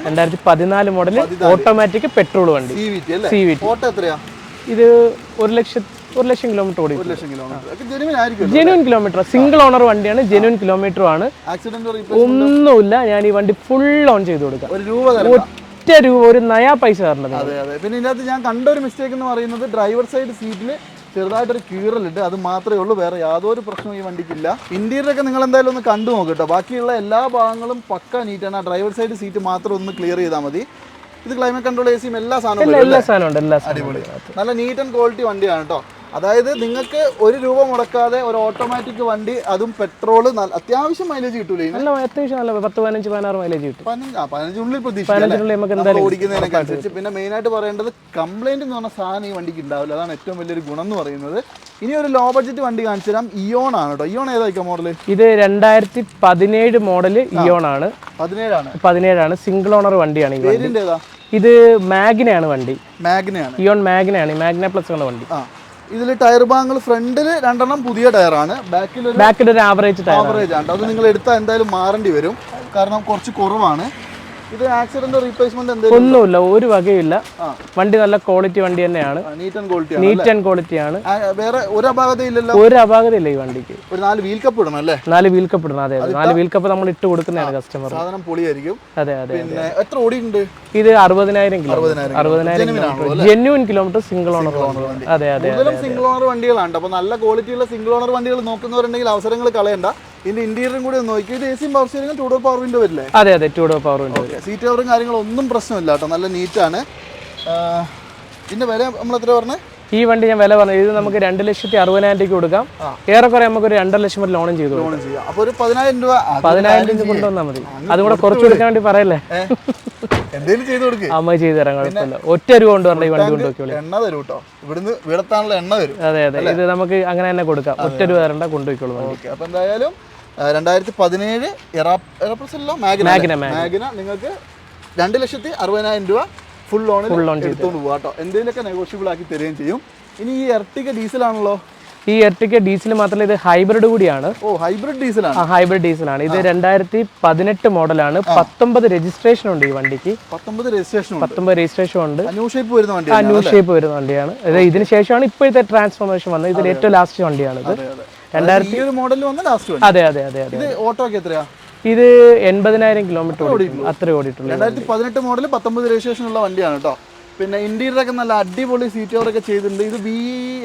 രണ്ടായിരത്തി പതിനാല്. മോഡൽ ഓട്ടോമാറ്റിക് പെട്രോൾ വണ്ടി സി വി ഇത് ഒരു ലക്ഷം ഒരു ലക്ഷം കിലോമീറ്റർ ഓടി ജെനുവൻ കിലോമീറ്റർ സിംഗിൾ ഓണർ വണ്ടിയാണ് ജെനുവൻ കിലോമീറ്റർ ആണ്. ഒന്നുമില്ല. ഞാൻ ഈ വണ്ടി ഫുൾ ഓൺ ചെയ്ത് കൊടുക്കാം. ഒറ്റ രൂപ ഒരു നയാ പൈസ തരണത് അതെ അതെ. പിന്നെ ഇതിനകത്ത് ഞാൻ കണ്ട ഒരു മിസ്റ്റേക്ക് എന്ന് പറയുന്നത് ഡ്രൈവർ സൈഡ് സീറ്റിൽ ചെറുതായിട്ടൊരു കീറലുണ്ട്. അത് മാത്രമേ ഉള്ളൂ. വേറെ യാതൊരു പ്രശ്നവും ഈ വണ്ടിക്കില്ല. ഇന്റീരിയർ ഒക്കെ നിങ്ങൾ എന്തായാലും ഒന്ന് കണ്ടു നോക്ക് കേട്ടോ ബാക്കിയുള്ള എല്ലാ ഭാഗങ്ങളും പക്ക നീറ്റാണ് ആ ഡ്രൈവർ സൈഡ് സീറ്റ് മാത്രം ഒന്ന് ക്ലിയർ ചെയ്താൽ മതി. ഇത് ക്ലൈമറ്റ് കൺട്രോൾ എ സിയും എല്ലാ സാധനവും അടിപൊളി. നല്ല നീറ്റ് ആൻഡ് ക്വാളിറ്റി വണ്ടിയാണ് കേട്ടോ അതായത് നിങ്ങൾക്ക് ഒരു രൂപ മുടക്കാതെ ഒരു ഓട്ടോമാറ്റിക് വണ്ടി അതും പെട്രോൾ അത്യാവശ്യം മൈലേജ് കിട്ടൂലേ നല്ല അത്യാവശ്യം നല്ല പത്ത് പതിനഞ്ച് പതിനാറ് മൈലേജ് കിട്ടും. പിന്നെ മെയിൻ പതിനഞ്ചുള്ളിൽ പ്രതീക്ഷിക്കാം അനുസരിച്ച്. പിന്നെ മെയിനായിട്ട് പറയേണ്ടത് കംപ്ലൈന്റ് എന്ന് പറഞ്ഞ സാധനം ഈ വണ്ടിക്ക് ഉണ്ടാവില്ല. അതാണ് ഏറ്റവും വലിയൊരു ഗുണം എന്ന് പറയുന്നത്. ഇനി ഒരു ലോ ബഡ്ജറ്റ് വണ്ടി കാണിച്ചു തരാം. ഇയോൺ ആണ് കേട്ടോ. ഇയോൺ ഏതായിരിക്കും മോഡൽ ഇത് രണ്ടായിരത്തി പതിനേഴ് മോഡൽ ഇയോൺ ആണ്. പതിനേഴാണ്. പതിനേഴാണ്. സിംഗിൾ ഓണർ വണ്ടിയാണ് ഇത് മാഗ്നയാണ് വണ്ടി. മാഗ്നയാണ് ഇയോൺ മാഗ്നയാണ് മാഗ്ന പ്ലസ് ആണ് വണ്ടി. ആ. ഇതിൽ ടയർ ഭാഗങ്ങൾ ഫ്രണ്ടിൽ രണ്ടെണ്ണം പുതിയ ടയറാണ്. ബാക്കിൽ ബാക്കിൽ ഒരു ആവറേജ് ആവറേജ് ആണ്. അത് നിങ്ങൾ എടുത്താൽ എന്തായാലും മാറേണ്ടി വരും. കാരണം കുറച്ച് കുറവാണ്. ഇത് ആക്സിഡന്റ് റീപ്ലേസ്മെന്റ് ഒന്നുമില്ല ഒരു വകയില്ല വണ്ടി നല്ല ക്വാളിറ്റി വണ്ടി തന്നെയാണ്. നീറ്റ് ആൻഡ് ക്വാളിറ്റി ആണ് വേറെ ഒരു അപാകത ഒരു അപാകതയില്ല ഈ വണ്ടിക്ക്. ഒരു നാല് വീൽ കപ്പ് ഇടണം അല്ലേ? നാല് വീൽ കപ്പ് ഇടണം അതെ നാല് വീൽ കപ്പ് നമ്മൾ ഇട്ട് കൊടുക്കുന്നതാണ് കസ്റ്റമർ സാധനം പൊളിയായിരിക്കും. അതെ അതെ പിന്നെ എത്ര ഓടിയിട്ടുണ്ട്? ഇത് അറുപതിനായിരം കിലോമീറ്റർ. അറുപതിനായിരം kilometre. Genuine kilometre. Single owner. അതെ അതെ സിംഗിൾ ഓണർ വണ്ടികളാണ്. അപ്പൊ നല്ല ക്വാളിറ്റിയുള്ള സിംഗിൾ ഓണർ വണ്ടികൾ നോക്കുന്നവരുണ്ടെങ്കിൽ അവസരങ്ങൾ കളയണ്ട. ഇതിന്റെ ഇന്റീരിയറും കൂടി ഒന്ന് നോക്കി ഇത് എ സിയും പവർ സ്റ്റിയറിംഗും ടൂ ഡോർ പവർ വിൻഡോ വരില്ലേ? അതെ അതെ two door power window seat കവറും കാര്യങ്ങളും ഒന്നും പ്രശ്നമില്ല കേട്ടോ. നല്ല നീറ്റാണ് ഇതിന്റെ വില നമ്മൾ എത്ര പറഞ്ഞേ? ഈ വണ്ടി ഞാൻ വില പറഞ്ഞു. ഇത് നമുക്ക് രണ്ട് ലക്ഷത്തി അറുപതിനായിരം രൂപ കൊടുക്കാം. ഏറെക്കുറെ നമുക്ക് ഒരു രണ്ടര ലക്ഷം വരെ ലോണും ചെയ്തു കൊടുക്കാം. ലോൺ ചെയ്യാം. അപ്പോൾ ഒരു പതിനായിരം രൂപ പതിനായിരം രൂപ കൊണ്ടുവന്നാൽ മതി. അതും കൂടെ കുറച്ച് കൊടുക്കാൻ വേണ്ടി പറയല്ലേ? എന്തെങ്കിലും ചെയ്തു കൊടുക്ക്. അമ്മ ചെയ്തു തരാം കുഴപ്പമില്ല. ഒറ്റ രൂപ കൊണ്ട് പറഞ്ഞ ഈ വണ്ടി കൊണ്ടുപോയിക്കോളി. എണ്ണ തരും കേട്ടോ ഇവിടുന്ന് വീടത്താനുള്ള എണ്ണ തരും. അതെ അതെ. ഇത് നമുക്ക് അങ്ങനെ തന്നെ കൊടുക്കാം. ഒറ്റ രൂപ തരണ്ട കൊണ്ടുപോയിക്കോളൂ അപ്പോൾ എന്തായാലും രണ്ടായിരത്തി പതിനേഴ് എറാപ്രസ് അല്ലോ? മാഗ്ന മാഗ്ന, നിങ്ങൾക്ക് രണ്ട് ലക്ഷത്തി അറുപതിനായിരം രൂപ ഫുൾ ലോണിൽ എടുത്തുകൊണ്ട് പോകാം കേട്ടോ എന്തെങ്കിലുമൊക്കെ നെഗോഷ്യബിൾ ആക്കി തരികയും ചെയ്യും. ഇനി ഈ എർട്ടിക ഡീസലാണല്ലോ? ഈ എർട്ടിക്ക ഡീസൽ മാത്രമല്ല ഇത് ഹൈബ്രിഡ് കൂടിയാണ്. ഓ ഹൈബ്രിഡ് ഡീസലാണ്. ആ ഹൈബ്രിഡ് ഡീസലാണ് ഇത് രണ്ടായിരത്തി പതിനെട്ട് മോഡലാണ്. പത്തൊമ്പത് രജിസ്ട്രേഷൻ ഉണ്ട് ഈ വണ്ടിക്ക്. പത്തൊമ്പത് രജിസ്ട്രേഷൻ ഉണ്ട്. പത്തൊമ്പത് രജിസ്ട്രേഷൻ ഉണ്ട്. ന്യൂ ഷേപ്പ് വരുന്ന വണ്ടിയാണ് ഇത് ഇതിന് ശേഷമാണ് ഇപ്പോഴത്തെ ട്രാൻസ്ഫോർമേഷൻ വന്നത്. ഇതിൽ ഏറ്റവും ലാസ്റ്റ് വണ്ടിയാണ് ഇത് രണ്ടായിരത്തി മോഡൽ വന്ന ലാസ്റ്റ് അതെ അതെ അതെ അതെ ഇത് ഓട്ടോ ഒക്കെ എത്രയാ? ഇത് എൺപതിനായിരം കിലോമീറ്റർ അത്ര ഓടിയിട്ടുള്ളൂ. രണ്ടായിരത്തി പതിനെട്ട് മോഡൽ പത്തൊമ്പത് രജിസ്ട്രേഷൻ ഉള്ള വണ്ടിയാണ് കേട്ടോ പിന്നെ ഇന്റീരിയർ ഒക്കെ നല്ല അടിപൊളി സീറ്റ് ഒക്കെ ചെയ്തിട്ടുണ്ട്. ഇത് V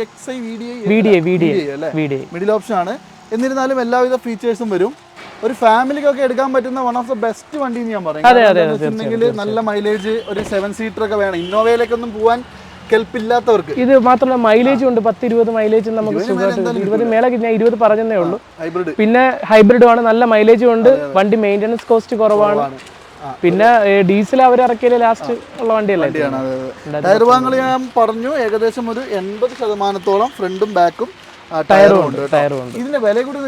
X I V D V D V D അല്ലേ? വി മിഡിൽ ഓപ്ഷൻ ആണ്. എന്നിരുന്നാലും എല്ലാവിധ ഫീച്ചേഴ്സും വരും. ഒരു ഫാമിലിക്കൊക്കെ എടുക്കാൻ പറ്റുന്ന വൺ ഓഫ് ദ ബെസ്റ്റ് വണ്ടി എന്ന് ഞാൻ പറയും. നല്ല മൈലേജ് ഒരു സെവൻ സീറ്റർ ഒക്കെ വേണം. ഇന്നോവയിലേക്കൊന്നും പോകാൻ കെൽപ്പില്ലാത്തവർക്ക്. ഇത് മാത്രമല്ല മൈലേജ് ഉണ്ട്. പത്ത് ഇരുപത് മൈലേജ് നമുക്ക് സുഖമായിട്ട്. ഇരുപത് മേലെ ഞാൻ ഇരുപത് പറഞ്ഞതേ ഉള്ളൂ. ഹൈബ്രിഡ് പിന്നെ ഹൈബ്രിഡും ആണ്. നല്ല മൈലേജും ഉണ്ട്. വണ്ടി മെയിന്റനൻസ് കോസ്റ്റ് കുറവാണ്. പിന്നെ ഡീസൽ അവർ ഇറക്കിയ ലാസ്റ്റ് ഉള്ള വണ്ടിയല്ലേ? ടയർ വാങ്ങൽ ഞാൻ പറഞ്ഞു ഏകദേശം ഒരു എൺപത് ശതമാനത്തോളം ഫ്രണ്ടും ബാക്കും ടയറും ഉണ്ട് ഉണ്ട് ടയറും ഉണ്ട്. ഇതിന്റെ വില കൂടി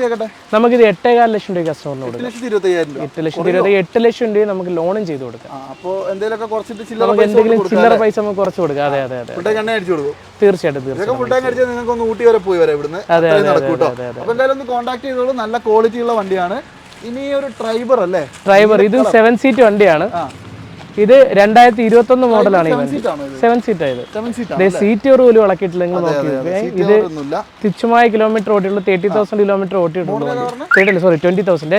നമുക്ക് ഇത് എട്ടേകാൽ ലക്ഷം രൂപ കസ്റ്റമറിന് കൊടുക്കാം എട്ട് ലക്ഷത്തി ഇരുപത്തി രൂപ. എട്ട് ലക്ഷം രൂപ എട്ട് ലക്ഷം രൂപ നമുക്ക് ലോണും ചെയ്ത് കൊടുക്കാം. എന്തെങ്കിലുമൊക്കെ കുറച്ചിട്ട് ചില്ലറ എന്തെങ്കിലും ചില്ലറ പൈസ നമുക്ക് കുറച്ച് കൊടുക്കാം. അതെ അതെ അതെ തീർച്ചയായിട്ടും തീർച്ചയായിട്ടും നിങ്ങൾക്ക് ഒന്ന് ഊട്ടി വരെ പോയി വരാം ഇവിടുന്ന്. അതെ, അത്രയും അതെ, അതെ, അതെ. എന്തായാലും ഒന്ന് കോൺടാക്ട് ചെയ്തോളൂ. നല്ല ക്വാളിറ്റി ഉള്ള വണ്ടിയാണ്. ഇനി ഒരു ഡ്രൈവർ അല്ലേ? ഡ്രൈവർ ഇത് സെവൻ സീറ്റ് വണ്ടിയാണ്. ഇത് രണ്ടായിരത്തി ഇരുപത്തി ഒന്ന് മോഡലാണ് സെവൻ സീറ്റ് ആയത് സീറ്റ് ഒരു പോലും ഇളക്കിയിട്ടില്ല ഇത് നോക്കി തുച്ഛമായ കിലോമീറ്റർ ഓട്ടിയുള്ളൂ തേർട്ടി തൗസൻഡ് കിലോമീറ്റർ ഓട്ടിയിട്ടുള്ളൂ തേർട്ടി സോറി ട്വന്റി തൗസൻഡ്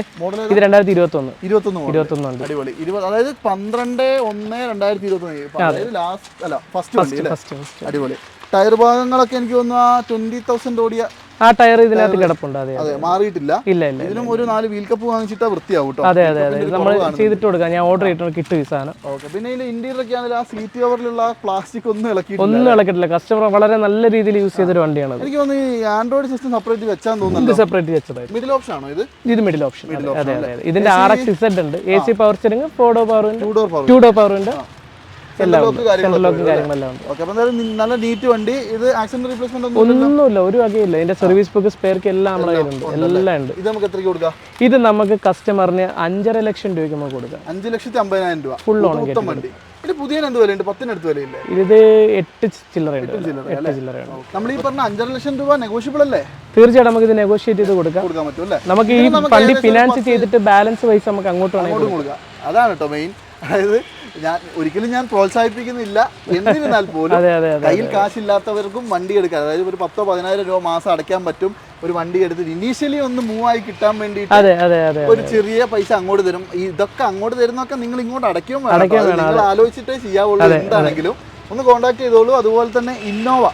ഇത് രണ്ടായിരത്തി ഇരുപത്തി ഒന്ന്. ഇരുപത്തി ഒന്ന് അതായത് പന്ത്രണ്ട് ഒന്ന് രണ്ടായിരത്തി ഇരുപത്തി അടിപൊളി. ടയർ ഭാഗങ്ങളൊക്കെ എനിക്ക് തോന്നുന്നു ആ ട്വന്റി തൗസൻഡ് ഓടിയ ആ ടയർ ഇതിനകത്ത് കിടപ്പുണ്ട്. അതെ അതെ മാറിയിട്ടില്ല. ഇല്ല ഇല്ല ഇതിനും ഒരു നാല് വീൽ കപ്പ് വാങ്ങിച്ചിട്ടാ വൃത്തിയാവും അതെ അതെ അതെ നമ്മൾ ചെയ്തിട്ട് കൊടുക്കാം. ഞാൻ ഓർഡർ ചെയ്തിട്ട് കിട്ടും ഈ സാധനം. ഓക്കെ പിന്നെ ഇതിന്റെ ഇന്റീരിയർ ഒക്കെ ആണെങ്കിൽ ആ സീറ്റ് കവറിലുള്ള പ്ലാസ്റ്റിക് ഒന്നും ഇളക്കി ഒന്നും ഇളക്കിട്ടില്ല കസ്റ്റമർ വളരെ നല്ല രീതിയിൽ യൂസ് ചെയ്തൊരു വണ്ടിയാണ് എനിക്ക് തോന്നുന്നു ഈ ആൻഡ്രോയിഡ് സിസ്റ്റം സെപ്പറേറ്റ് വെച്ചാൻ തോന്നുന്നു സെപ്പറേറ്റ് വെച്ചതായിരുന്നു മിഡിൽ ഓപ്ഷൻ ആണോ ഇത്? ഇത് മിഡിൽ ഓപ്ഷൻ അതെ അതെ ഇതിന്റെ ആർ എക്സ് ഇസഡ് ഉണ്ട്. A C power steering four door power two door power ഉണ്ട് എല്ലാം നല്ല നീറ്റ് വണ്ടി. ഇത് ആക്സിഡന്റ് റീപ്ലേസ്മെന്റ് ഒന്നും ഒന്നുമില്ല ഒരു വകയില്ല. ഇതിന്റെ സർവീസ് ബുക്ക് സ്പെയർക്ക് എല്ലാം നമ്മുടെ കയ്യിലുണ്ട്. എല്ലാം ഉണ്ട്. ഇത് നമുക്ക് എത്രയ്ക്ക് കൊടുക്കാം? ഇത് നമുക്ക് കസ്റ്റമറിന് അഞ്ചര ലക്ഷം രൂപയ്ക്ക് നമുക്ക് കൊടുക്കാം. അഞ്ച് ലക്ഷത്തി അമ്പതിനായിരം രൂപ. ഫുൾ മൊത്തം വണ്ടി. ഇത് പുതിയ എന്ത് വിലയുണ്ട്? പത്തിനടുത്ത് വിലയില്ലേ? ഇത് എട്ട് ചില്ലറയുണ്ട് എട്ട് ചില്ലറയാണ് നമ്മൾ ഈ പറഞ്ഞ അഞ്ചര ലക്ഷം രൂപ നെഗോഷ്യബിൾ അല്ലേ? തീർച്ചയായിട്ടും നമുക്ക് ഇത് നെഗോഷിയേറ്റ് ചെയ്ത് കൊടുക്കാം. കൊടുക്കാൻ പറ്റും അല്ലേ? നമുക്ക് ഈ വണ്ടി ഫിനാൻസ് ചെയ്തിട്ട് ബാലൻസ് പൈസ നമുക്ക് അങ്ങോട്ട് വേണമെങ്കിൽ കൊടുക്കാം. അതാണ് കേട്ടോ മെയിൻ അതായത് ഞാൻ ഒരിക്കലും ഞാൻ പ്രോത്സാഹിപ്പിക്കുന്നില്ല. എന്നിരുന്നാൽ പോലും കയ്യിൽ കാശില്ലാത്തവർക്കും വണ്ടി എടുക്കാം അതായത് ഒരു പത്തോ പതിനായിരം രൂപ മാസം അടയ്ക്കാൻ പറ്റും ഒരു വണ്ടി എടുത്തിട്ട് ഇനീഷ്യലി ഒന്ന് മൂവ് ആയി കിട്ടാൻ വേണ്ടിയിട്ട് ഒരു ചെറിയ പൈസ അങ്ങോട്ട് തരും. ഇതൊക്കെ അങ്ങോട്ട് തരുന്നൊക്കെ നിങ്ങൾ ഇങ്ങോട്ട് അടയ്ക്കും നിങ്ങൾ ആലോചിച്ചിട്ടേ ചെയ്യാവുള്ളൂ എന്താണെങ്കിലും. ഒന്ന് കോണ്ടാക്ട് ചെയ്തോളൂ. അതുപോലെ തന്നെ ഇന്നോവ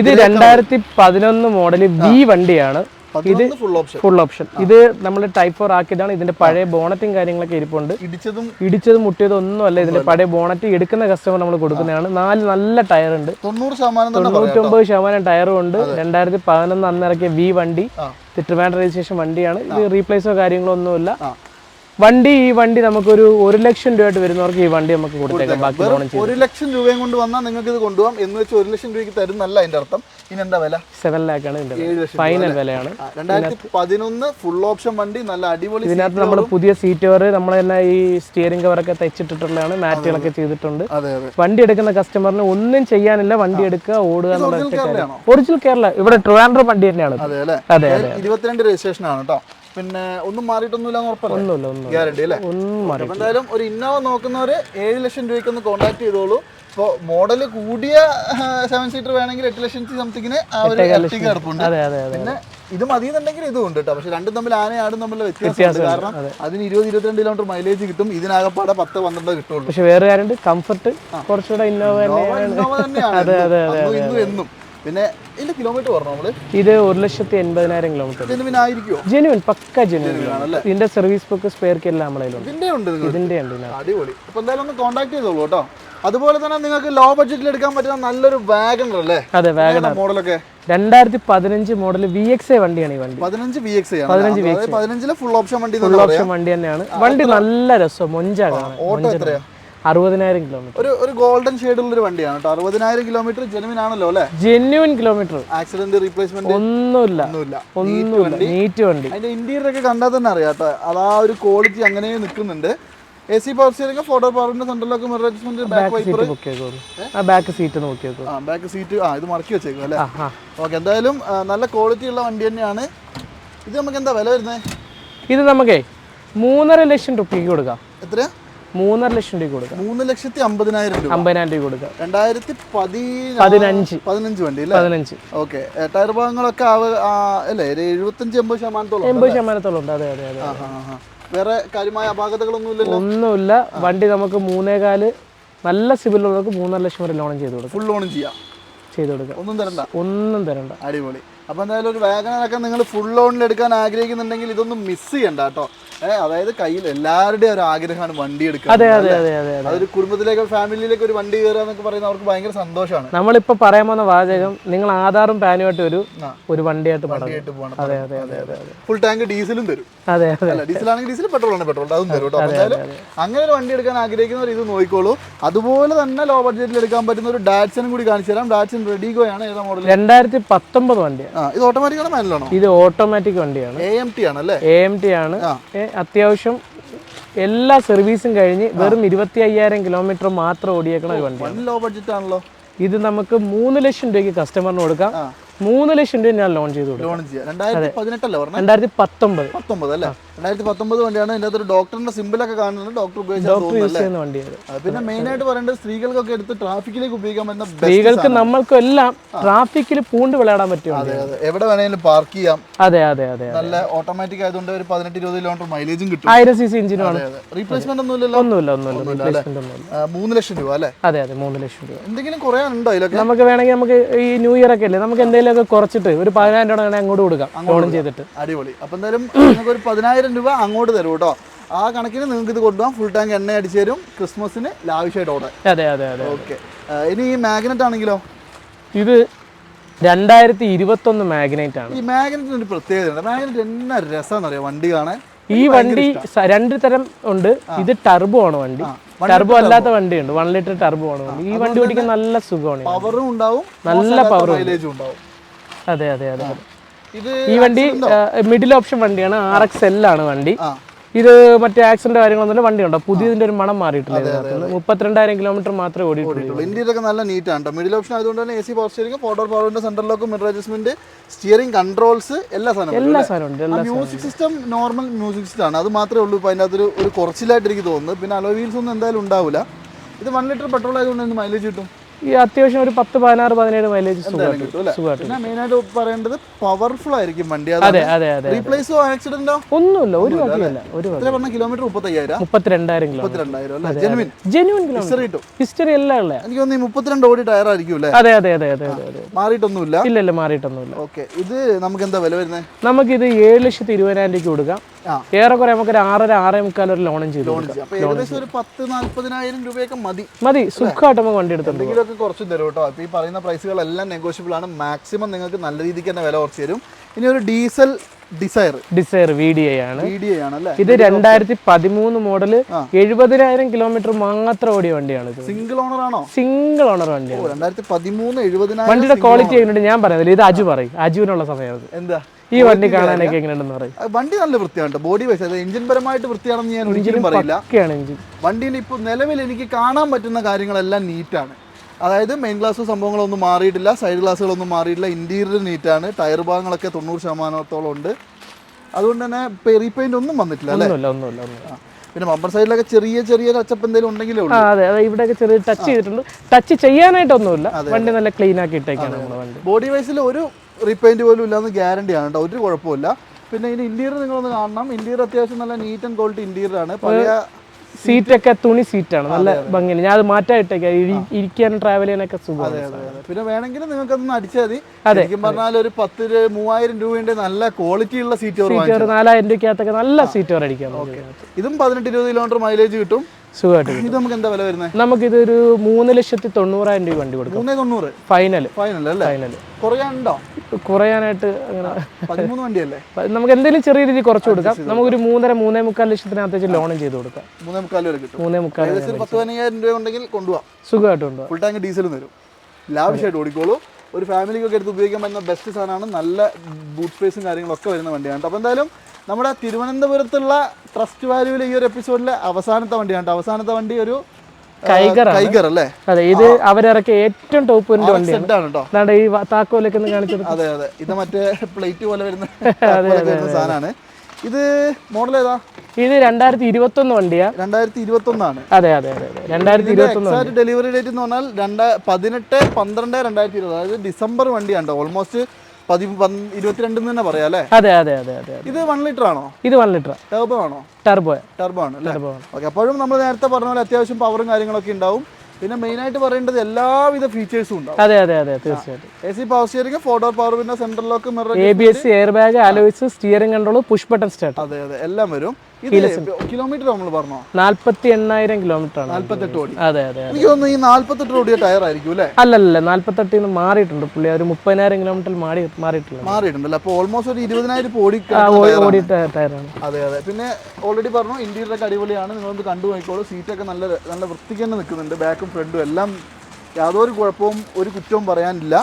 ഇത് രണ്ടായിരത്തി പതിനൊന്ന് മോഡൽ വി വണ്ടിയാണ്. പതിനൊന്ന് ഫുൾ ഓപ്ഷൻ ഫുൾ ഓപ്ഷൻ ഇത് നമ്മൾ ടൈപ്പ് ഫോർ ആക്കിയതാണ്. ഇതിന്റെ പഴയ ബോണറ്റും കാര്യങ്ങളൊക്കെ ഇരിപ്പുണ്ട്. ഇടിച്ചതും ഇടിച്ചതും മുട്ടിയതും ഒന്നുമല്ല ഇതിന്റെ പഴയ ബോണറ്റ് എടുക്കുന്ന കസ്റ്റമർ നമ്മൾ കൊടുക്കുന്നതാണ്. നാല് നല്ല ടയർ ഉണ്ട്. തൊണ്ണൂറ് ശതമാനം തൊണ്ണൂറ്റൊമ്പത് ശതമാനം ടയറും ഉണ്ട്. രണ്ടായിരത്തി പതിനൊന്ന് അന്ന് ഇറക്കിയ വി വണ്ടി. തിട്ടുവാൻ രജിസ്ട്രേഷൻ വണ്ടിയാണ്. ഇത് റീപ്ലേസോ കാര്യങ്ങളോ ഒന്നുമില്ല. വണ്ടി ഈ വണ്ടി നമുക്കൊരു ഒരു ലക്ഷം രൂപയായിട്ട് വരുന്നവർക്ക് ഈ വണ്ടി നമുക്ക് കൊടുത്തേക്കാം. ബാക്കി ലോൺ ചെയ്ത്. ഒരു ലക്ഷം രൂപയും കൊണ്ട് വന്നാൽ നിങ്ങൾക്ക് ഇത് കൊണ്ടുപോകാം. എന്ന് വെച്ച് ഒരു ലക്ഷം രൂപയ്ക്ക് തരുന്നല്ല അതിന്റെ അർത്ഥം. ഇനി എന്താ വില? സെവൻ ലാക്ക് ഇതിന്റെ ഏഴ് ലക്ഷം ഫൈനൽ വിലയാണ്. രണ്ടായിരത്തി പതിനൊന്ന് ഫുൾ ഓപ്ഷൻ വണ്ടി നല്ല അടിപൊളി ഇതിനകത്ത് നമ്മൾ പുതിയ സീറ്റ് കവർ നമ്മൾ തന്നെ ഈ സ്റ്റിയറിംഗ് കവറൊക്കെ തെച്ചിട്ടിട്ടുള്ളതാണ് മാറ്റുകളൊക്കെ ചെയ്തിട്ടുണ്ട്. വണ്ടി എടുക്കുന്ന കസ്റ്റമറിന് ഒന്നും ചെയ്യാനില്ല വണ്ടി എടുക്കുക ഓടുക എന്നുള്ള ഒറിജിനൽ കേരള ഇവിടെ ട്രിവാൻഡ്രം വണ്ടി തന്നെയാണ് അതെ അതെ അതെ ഇരുപത്തിരണ്ട് രജിസ്ട്രേഷൻ ആണ് കേട്ടോ. പിന്നെ ഒന്നും മാറിയിട്ടൊന്നുമില്ല ഉറപ്പല്ല? ഗ്യാരണ്ടി അല്ലേ? എന്തായാലും ഒരു ഇന്നോവ നോക്കുന്നവര് ഏഴ് ലക്ഷം രൂപയ്ക്ക് ഒന്ന് കോൺടാക്ട് ചെയ്തോളൂ. ഇപ്പോ മോഡൽ കൂടിയ സെവൻ സീറ്റർ വേണമെങ്കിൽ എട്ട് ലക്ഷം സംതിങ്ങിന് ആ ഒരു എർട്ടിക കിടപ്പുണ്ട്. പിന്നെ ഇത് മതി എന്നുണ്ടെങ്കിൽ ഇതും ഉണ്ട് കേട്ടോ പക്ഷെ രണ്ടും തമ്മിൽ ആനയാടും ആടും തമ്മിലുള്ള വ്യത്യാസമുണ്ട് കാരണം അതിന് ഇരുപത് ഇരുപത്തിരണ്ട് കിലോമീറ്റർ മൈലേജ് കിട്ടും. ഇതിനാകപ്പാടെ പത്ത് പന്ത്രണ്ട് കിട്ടുള്ളൂ. പക്ഷെ വേറെ കാര്യമുണ്ട് കംഫർട്ട് കുറച്ചുകൂടെ ഇന്നോവ ഇന്നോവ ഇന്നോവ തന്നെയാണ്. അതെ, അതെ, എന്നും. ഇന്നും എന്നും. പിന്നെ ഇതിന്റെ കിലോമീറ്റർ പറഞ്ഞു നമ്മൾ? ഇത് ഒരു ലക്ഷത്തി എൺപതിനായിരം കിലോമീറ്റർ ആയിരിക്കുമോ ജെനുവൻ പക്ക ജെനുവൻ ഇതിന്റെ സർവീസ് ബുക്ക് സ്പെയർ എല്ലാം ഇതിന്റെ ഉണ്ട് ഇതിന്റെ ഉണ്ട് അടിപൊളി. അപ്പൊ എന്തായാലും ഒന്ന് കോൺടാക്ട് ചെയ്തോളൂ കേട്ടോ. അതുപോലെ തന്നെ നിങ്ങൾക്ക് ലോ ബഡ്ജറ്റിൽ എടുക്കാൻ പറ്റുന്ന നല്ലൊരു വാഗൺ അല്ലേ അതെ വാഗൺ മോഡലൊക്കെ രണ്ടായിരത്തി പതിനഞ്ച് മോഡൽ വി എക്സ് എ വണ്ടിയാണ് ഈ വണ്ടി. പതിനഞ്ച് വി എക്സ് പതിനഞ്ച് പതിനഞ്ചിലെ ഫുൾ ഓപ്ഷൻ വണ്ടി ഫുൾ ഓപ്ഷൻ വണ്ടി തന്നെയാണ്. വണ്ടി നല്ല രസം മൊഞ്ചാണ് ഓട്ടോ എത്രയാ? അറുപതിനായിരം കിലോമീറ്റർ ഒരു ഒരു ഗോൾഡൻ ഷെയ്ഡുള്ള ഒരു വണ്ടിയാണ് കേട്ടോ. അറുപതിനായിരം കിലോമീറ്റർ ജെനുവിൻ ആണല്ലോ അല്ലേ? ജെന്യൂൻ കിലോമീറ്റർ ആക്സിഡന്റ് റീപ്ലേസ്മെന്റ് ഒന്നുമില്ല. ഒന്നുമില്ല. നീറ്റ് വണ്ടി. അതിന്റെ ഇന്റീരിയർ ഒക്കെ കണ്ടാൽ തന്നെ അറിയാം കേട്ടോ. അത് ആ ഒരു ക്വാളിറ്റി അങ്ങനെ നിൽക്കുന്നുണ്ട്. A C power steering four door പവറിന്റെ സെൻട്രലൊക്കെ മിറർ അഡ്ജസ്റ്റ്മെന്റ് ബാക്ക് വൈപ്പർ ആ ബാക്ക് സീറ്റ് നോക്കി ആ ബാക്ക് സീറ്റ് ആ ഇത് മറക്കി വെച്ചേക്കും അല്ലേ? ഓക്കെ എന്തായാലും നല്ല ക്വാളിറ്റി ഉള്ള വണ്ടി തന്നെയാണ്. ഇത് നമുക്ക് എന്താ വില വരുന്നത് ഇത് നമുക്കേ മൂന്നര ലക്ഷം രൂപയ്ക്ക് കൊടുക്കാം. എത്രയാ? മൂന്നര ലക്ഷം രൂപ കൊടുക്കാം. മൂന്ന് ലക്ഷത്തി അമ്പതിനായിരം രൂപ. അമ്പതിനായിരം രൂപ കൊടുക്കാം. രണ്ടായിരത്തി പതി പതിനഞ്ച്. പതിനഞ്ച് വണ്ടി പതിനഞ്ച്. ഓക്കെ. ടയർ ഭാഗങ്ങളൊക്കെ അല്ലേ? എഴുപത്തഞ്ച് എൺപത് ശതമാനത്തോളം. എൺപത് ശതമാനത്തോളം ഉണ്ട്. അതെ അതെ അതെ. വേറെ കാര്യമായ അപാകതകളൊന്നും ഒന്നുമില്ല. വണ്ടി നമുക്ക് മൂന്നേകാൽ നല്ല സിബിലുള്ളവർക്ക് മൂന്നര ലക്ഷം വരെ ലോണും ചെയ്ത് കൊടുക്കാം. ഫുൾ ലോണും ചെയ്യാം. ചെയ്ത് കൊടുക്കാം. ഒന്നും തരണ്ട? ഒന്നും തരണ്ട. അടിപൊളി. അപ്പോൾ എന്തായാലും ഒരു വാഗനറൊക്കെ നിങ്ങൾ ഫുൾ ലോണിൽ എടുക്കാൻ ആഗ്രഹിക്കുന്നുണ്ടെങ്കിൽ ഇതൊന്നും മിസ് ചെയ്യണ്ട കേട്ടോ. ഏഹ് അതായത് കയ്യിൽ എല്ലാവരുടെയും ഒരു ആഗ്രഹമാണ് വണ്ടി എടുക്കുക അതെ അതെ അതെ അതെ അതെ. അതൊരു കുടുംബത്തിലേക്ക് ഫാമിലിയിലേക്ക് ഒരു വണ്ടി കയറുക എന്നൊക്കെ പറയുന്നത് അവർക്ക് ഭയങ്കര സന്തോഷമാണ്. നമ്മളിപ്പോൾ പറയാൻ പോകുന്ന വാചകം നിങ്ങൾ ആധാറും പാനുമായിട്ട് ഒരു. ഒരു വണ്ടിയായിട്ട് വണ്ടിയായിട്ട് പോകണം. അതെ അതെ അതെ അതെ ഫുൾ ടാങ്ക് ഡീസലും തരും. അതെ അതെ. ഡീസൽ ആണെങ്കിൽ ഡീസൽ പെട്രോൾ ആണ് പെട്രോൾ അതും തരും കേട്ടോ. എന്തായാലും അങ്ങനെ ഒരു വണ്ടി എടുക്കാൻ ആഗ്രഹിക്കുന്നവർ ഇത് നോക്കിക്കോളൂ. അതുപോലെ തന്നെ ലോ ബഡ്ജറ്റിൽ എടുക്കാൻ പറ്റുന്ന ഒരു ഡാറ്റ്സനും കൂടി കാണിച്ചു തരാം. ഡാറ്റ്സൺ റെഡിഗോ ആണ് ഏതാ മോഡൽ രണ്ടായിരത്തി പത്തൊമ്പത് വണ്ടിയാണ്. ഇത് ഓട്ടോമാറ്റിക് മാനുവലാണോ ഇത് ഓട്ടോമാറ്റിക് വണ്ടിയാണ്. എ എം ടി ആണല്ലേ? എ എം ടി ആണ്. അത്യാവശ്യം എല്ലാ സർവീസും കഴിഞ്ഞ് വെറും ഇരുപത്തി അയ്യായിരം കിലോമീറ്റർ മാത്രം ഓടിയേക്കണ ഒരു വണ്ടിയാണ്. വൺ ലോ ബഡ്ജറ്റ് ആണല്ലോ. ഇത് നമുക്ക് മൂന്ന് ലക്ഷം രൂപയ്ക്ക് കസ്റ്റമറിന് കൊടുക്കാം. മൂന്ന് ലക്ഷം രൂപ ഞാൻ ലോൺ ചെയ്തു ലോൺ ചെയ്യാം. രണ്ടായിരത്തി പതിനെട്ടല്ലേ പറഞ്ഞത് രണ്ടായിരത്തി പത്തൊമ്പത് പത്തൊമ്പത് അല്ലേ? രണ്ടായിരത്തി പത്തൊമ്പത് വണ്ടിയാണ് ഇതിന്റെ അകത്തൊരു ഡോക്ടറിന്റെ സിമ്പിളൊക്കെ കാണുന്നുണ്ട്. ഡോക്ടർ ചെയ്യുന്ന വണ്ടിയാണ്. പിന്നെ മെയിൻ ആയിട്ട് പറയേണ്ടത് സ്ത്രീകൾക്കൊക്കെ എടുത്ത് ട്രാഫിക്കിലേക്ക് ഉപയോഗിക്കാൻ പറ്റുന്ന സ്ത്രീകൾക്ക്. നമ്മൾക്കും എല്ലാം ട്രാഫിക്കിൽ പൂണ്ട് വിളയാടാൻ പറ്റും എവിടെ വേണമെങ്കിലും പാർക്ക് ചെയ്യാം. അതെ അതെ അതെ. നല്ല ഓട്ടോമാറ്റിക് ആയതുകൊണ്ട് ഒരു പതിനെട്ട് ഇരുപത് കിലോമീറ്റർ മൈലേജും കിട്ടും. ആയിരം സി സി എഞ്ചിനാണ് റീപ്ലേസ്മെന്റ് ഒന്നും ഇല്ലല്ലോ ഒന്നുമില്ല ഒന്നുമില്ല. മൂന്ന് ലക്ഷം രൂപ അല്ലേ? അതെ അതെ. മൂന്ന് ലക്ഷം രൂപ. എന്തെങ്കിലും കുറയാനുണ്ടോ അതിലൊക്കെ നമുക്ക് വേണമെങ്കിൽ നമുക്ക് ഈ ന്യൂ ഇയർ ഒക്കെ അല്ലേ? നമുക്ക് എന്തെങ്കിലുമൊക്കെ കുറച്ചിട്ട് ഒരു പതിനായിരം രൂപ അങ്ങോട്ട് കൊടുക്കാം ഓണം ചെയ്തിട്ട്. അടിപൊളി. അപ്പൊ എന്തായാലും നിങ്ങൾക്ക് ഒരു പതിനായിരം രൂപ അങ്ങോട്ട് തരും കേട്ടോ. ആ കണക്കിന് നിങ്ങൾക്ക് ഇത് കൊണ്ടുപോകാം. ഫുൾ ടാങ്ക് എണ്ണ അടിച്ചു തരും. ക്രിസ്മസിന് ലാവിഷായിട്ട് ഓടാൻ. അതെ അതെ അതെ ഓക്കെ. ഇനി ഈ മാഗ്നറ്റ് ആണെങ്കിലോ? ഇത് രണ്ടായിരത്തി ഇരുപത്തൊന്ന് മാഗ്നൈറ്റ് ആണ്. ഈ മാഗ്നറ്റിന് ഒരു പ്രത്യേകത മാഗ്നറ്റ് എന്നാ അറിയാം വണ്ടി കാണാൻ. ഈ വണ്ടി രണ്ട് തരം ഉണ്ട്. ഇത് ടർബോ ആണ് വണ്ടി. ടർബോ അല്ലാത്ത വണ്ടി ഉണ്ട്. വൺ ലിറ്റർ ടർബോ ആണ് വണ്ടി. ഈ വണ്ടി ഓടിക്കാൻ നല്ല സുഖമാണ് പവറും ഉണ്ടാവും. നല്ല പവറും മൈലേജും ഉണ്ടാവും. അതെ അതെ അതെ. ഇത് ഈ വണ്ടി മിഡിൽ ഓപ്ഷൻ വണ്ടിയാണ്. ആർ എക്സ് എൽ ആണ് വണ്ടി. ഇത് മറ്റേ ആക്സിഡന്റ് കാര്യങ്ങളൊന്നും വണ്ടി ഉണ്ടോ? പുതിയതിന്റെ ഒരു മണം മാറിയിട്ടില്ല മുപ്പത്തിരണ്ടായിരം കിലോമീറ്റർ മാത്രമേ ഓടിയിട്ടുള്ളൂ ഇന്ത്യയിലൊക്കെ നല്ല നീറ്റ് ആണ് മിഡിൽ ഓപ്ഷൻ ആയതുകൊണ്ട് തന്നെ A C power steering four door mid adjustment steering controls എല്ലാ സാധനവും എല്ലാ സാധനവും music system normal music system ആണ്. അത് മാത്രമേ ഉള്ളൂ. ഇപ്പൊ അതിനകത്ത് ഒരു കുറച്ചിലായിട്ട് എനിക്ക് തോന്നുന്നു. പിന്നെ അലോ വീൽസ് ഒന്നും എന്തായാലും ഉണ്ടാവില്ല ഇത് വൺ ലിറ്റർ പെട്രോൾ ആയതുകൊണ്ട് മൈലേജ് കിട്ടും? ഈ അത്യാവശ്യം ഒരു പത്ത് പതിനാറ് പതിനേഴ് മൈലേജ് പിന്നെ മെയിനായിട്ട് പറയേണ്ടത് പവർഫുൾ ആയിരിക്കും വണ്ടി. അതെ അതെ അതെ റീപ്ലേസോ ആക്സിഡന്റോ ഒന്നുമില്ല ഒരു ഒരു പറഞ്ഞ കിലോമീറ്റർ മുപ്പത്തയ്യായിരം? മുപ്പത്തിരണ്ടായിരം ഹിസ്റ്ററി എല്ലാം ഉള്ള. എനിക്ക് തോന്നുന്നു മുപ്പത്തിരണ്ട് ഓടി ടയർ ആയിരിക്കും അല്ലേ? അതെ അതെ അതെ അതെ അതെ മാറിയിട്ടൊന്നുമില്ല. ഇല്ല ഇല്ല മാറിയിട്ടൊന്നുമില്ല. ഓക്കെ ഇത് നമുക്ക് എന്താ വില വരുന്നത്? നമുക്ക് ഇത് ഏഴ് ലക്ഷത്തി ഇരുപതിനായിരം രൂപയ്ക്ക് കൊടുക്കാം. ഏറെക്കുറെ നമുക്ക് ഒരു ആറര ആറേ മുക്കാൽ ഒരു ലോണും ചെയ്തു ഏകദേശം ഒരു പത്ത് നാല്പതിനായിരം രൂപയൊക്കെ മതി. മതി. സുഖമായിട്ട് നമുക്ക് വണ്ടി എടുത്തിട്ടുണ്ട് എന്തെങ്കിലുമൊക്കെ കുറച്ച് തരും കേട്ടോ. അപ്പോൾ ഈ പറയുന്ന പ്രൈസുകളെല്ലാം നെഗോഷ്യബിൾ ആണ്. മാക്സിമം നിങ്ങൾക്ക് നല്ല രീതിക്ക് തന്നെ വില കുറച്ച് തരും. ഇനി ഒരു diesel Dzire Dzire V D I ആണ്. ഇത് രണ്ടായിരത്തി പതിമൂന്ന് മോഡൽ എഴുപതിനായിരം കിലോമീറ്റർ മാത്രം ഓടിയ വണ്ടിയാണ് സിംഗിൾ ഓണർ ആണോ? സിംഗിൾ ഓണർ വണ്ടിയാണ്. ഓ രണ്ടായിരത്തി പതിമൂന്ന് എഴുപതിനായിരം വണ്ടിയുടെ ക്വാളിറ്റി എങ്ങനെയുണ്ട്? ഞാൻ പറയുന്നില്ല ഇത് അജു പറയും. അജുവിനുള്ള സമയം എന്താ? ഈ വണ്ടി കാണാനൊക്കെ എങ്ങനെയുണ്ടെന്ന് പറയും. വണ്ടി നല്ല വൃത്തിയാണ് ബോഡി വൈസ് അത് എഞ്ചിൻ പരമായിട്ട് വൃത്തിയാണെന്ന് ഞാൻ ഒരിക്കലും പറയില്ല. വണ്ടിയിൽ ഇപ്പോൾ നിലവിൽ എനിക്ക് കാണാൻ പറ്റുന്ന കാര്യങ്ങളെല്ലാം നീറ്റാണ് അതായത് മെയിൻ ഗ്ലാസ് സംഭവങ്ങളൊന്നും മാറിയിട്ടില്ല സൈഡ് ഗ്ലാസ്സുകളൊന്നും മാറിയിട്ടില്ല ഇന്റീരിയർ നീറ്റാണ് ടയർ ഭാഗങ്ങളൊക്കെ തൊണ്ണൂറ് ശതമാനത്തോളം ഉണ്ട്. അതുകൊണ്ട് തന്നെ റീപെയിന്റ് ഒന്നും വന്നിട്ടില്ല അല്ലേ? പിന്നെ ബമ്പർ സൈഡിലൊക്കെ ചെറിയ ചെറിയ ടച്ചപ്പ് എന്തെങ്കിലും ഉണ്ടെങ്കിലേ ഉള്ളൂ. അതെ അതെ ഇവിടെയൊക്കെ ചെറിയ ടച്ച് ചെയ്തിട്ടുണ്ട്. ടച്ച് ചെയ്യാനായിട്ടൊന്നുമില്ല. വണ്ടി നല്ല ക്ലീൻ ആക്കി ഇട്ടേക്കാണ് ബോഡി വൈസിൽ ഒരു റീപെയിന്റ് പോലും ഇല്ലാന്ന് ഗ്യാരണ്ടി ആണ് കേട്ടോ ഒരു കുഴപ്പമില്ല പിന്നെ ഇതിന് ഇന്റീരിയർ നിങ്ങളൊന്ന് കാണണം. ഇന്റീരിയർ അത്യാവശ്യം നല്ല നീറ്റ് ആൻഡ് ക്വാളിറ്റി ഇന്റീരിയർ ആണ്. പഴയ സീറ്റൊക്കെ തുണി സീറ്റാണ് നല്ല ഭംഗിയാണ്. ഞാൻ അത് മാറ്റാൻ ഇരിക്കാനും ട്രാവൽ ചെയ്യാനൊക്കെ അതെ. പിന്നെ വേണമെങ്കിൽ നിങ്ങൾക്ക് അതൊന്ന് അടിച്ചാൽ മതി. ശരിക്കും പറഞ്ഞാൽ ഒരു പത്ത് മൂവായിരം രൂപയുടെ നല്ല ക്വാളിറ്റി ഉള്ള സീറ്റ് നാലായിരം രൂപയ്ക്കകത്തൊക്കെ നല്ല സീറ്റ് പറ്റും ഇതും പതിനെട്ട് ഇരുപത് കിലോമീറ്റർ മൈലേജ് കിട്ടും. സുഖമായിട്ട് ഇത് നമുക്ക് എന്താ വില വരുന്നത് നമുക്കിതൊരു മൂന്ന് ലക്ഷത്തി തൊണ്ണൂറായിരം രൂപ വണ്ടി കൊടുക്കും. മൂന്നേ തൊണ്ണൂറ്? ഫൈനൽ ഫൈനൽ അല്ലേ? ഫൈനൽ കുറയാനുണ്ടോ? കുറയാനായിട്ട് അങ്ങനെ പതിമൂന്ന് വണ്ടിയല്ലേ? നമുക്ക് എന്തെങ്കിലും ചെറിയ രീതിയിൽ കുറച്ച് കൊടുക്കാം. നമുക്കൊരു മൂന്നര മൂന്നേ മുക്കാൽ ലക്ഷത്തിനകത്തേക്ക് ലോണും ചെയ്ത് കൊടുക്കാം. മൂന്നേ മുക്കാൽ വരെ കിട്ടും. മൂന്നേ മുക്കാൽ ഒരു പത്ത് പതിനയ്യായിരം രൂപ ഉണ്ടെങ്കിൽ കൊണ്ടുപോകാം സുഖമായിട്ടുണ്ട് ഫുൾ ടാങ്ക് ഡീസലും തരും. ലാവിഷായിട്ട് ഓടിക്കോളൂ. ഒരു ഫാമിലിക്കൊക്കെ എടുത്ത് ഉപയോഗിക്കാൻ പറ്റുന്ന ബെസ്റ്റ് സാധനമാണ് നല്ല ബൂട്ട് സ്പേസും കാര്യങ്ങളൊക്കെ വരുന്ന വണ്ടിയാണ്. അപ്പോൾ എന്തായാലും നമ്മുടെ തിരുവനന്തപുരത്തുള്ള ട്രസ്റ്റ് വാല്യൂവിലെ ഈ ഒരു എപ്പിസോഡിലെ അവസാനത്തെ വണ്ടിയാണ്. അവസാനത്തെ വണ്ടി ഒരു കൈഗർ അല്ലേ? അതെ ഇത് അവരിറക്കിയ ഏറ്റവും ടോപ്പ് വണ്ടിയാണ്. ഈ താക്കോലൊക്കെ കാണിച്ചത് അതെ അതെ. ഇത് മറ്റേ പ്ലേറ്റ് പോലെ വരുന്ന സാധനമാണ് ഇത് മോഡൽ ഏതാ? ഇത് രണ്ടായിരത്തി ഇരുപത്തൊന്ന് വണ്ടിയാ. രണ്ടായിരത്തി ഇരുപത്തി ഒന്നാണ് അതെ അതെ. അതെ രണ്ടായിരത്തി ഇരുപത്തി ഡെലിവറി ഡേറ്റ് എന്ന് പറഞ്ഞാൽ പതിനെട്ട് പന്ത്രണ്ട് രണ്ടായിരത്തി ഇരുപത് അതായത് ഡിസംബർ വണ്ടിയാണ് ഓൾമോസ്റ്റ് ഇരുപത്തിരണ്ടിന് തന്നെ പറയാം അല്ലേ? അതെ അതെ അതെ അതെ ഇത് വൺ ലിറ്റർ ആണോ? ഇത് വൺ ലിറ്റർ ടർബോ ആണോ? ടർബോ ടർബോ ആണ് ടർബോ ഓക്കെ അപ്പോഴും നമ്മൾ നേരത്തെ പറഞ്ഞ പോലെ അത്യാവശ്യം പവറും കാര്യങ്ങളൊക്കെ ഉണ്ടാവും. പിന്നെ മെയിൻ ആയിട്ട് പറയേണ്ടത് എല്ലാവിധ ഫീച്ചേഴ്സും ഉണ്ട് അതെ അതെ അതെ തീർച്ചയായിട്ടും. A C power steering four door power window central lock mirror A B S air bag alloys steering control push button start അതെ അതെ എല്ലാം വരും. കിലോമീറ്റർ നമ്മൾ പറഞ്ഞോ നാല്പത്തി എണ്ണായിരം കിലോമീറ്റർ ആണ്. നാല്പത്തെട്ട് ഓടി അതെ അതെ എനിക്ക് തോന്നുന്നു ഈ നാല്പത്തെട്ട് ഓടിയ ടയർ ആയിരിക്കും അല്ലേ? അല്ലല്ല നാല്പത്തെട്ടിൽ നിന്ന് മാറിയിട്ടുണ്ട്. പുള്ളി ഒരു മുപ്പതിനായിരം കിലോമീറ്റർ മാറി മാറിയിട്ടില്ല. മാറിയിട്ടുണ്ടല്ലോ? അപ്പോൾ ഓൾമോസ്റ്റ് ഒരു ഇരുപതിനായിരം ഓടി ഓടി ടയറാണ് അതെ അതെ. പിന്നെ ഓൾറെഡി പറഞ്ഞു ഇന്റീരിയർ ഒക്കെ അടിപൊളിയാണ്. നിങ്ങൾ കണ്ടു നോക്കിക്കോളൂ സീറ്റൊക്കെ നല്ല നല്ല വൃത്തിക്ക് തന്നെ നിൽക്കുന്നുണ്ട്. ബാക്കും ഫ്രണ്ടും എല്ലാം യാതൊരു കുഴപ്പവും ഒരു കുറ്റവും പറയാനില്ല.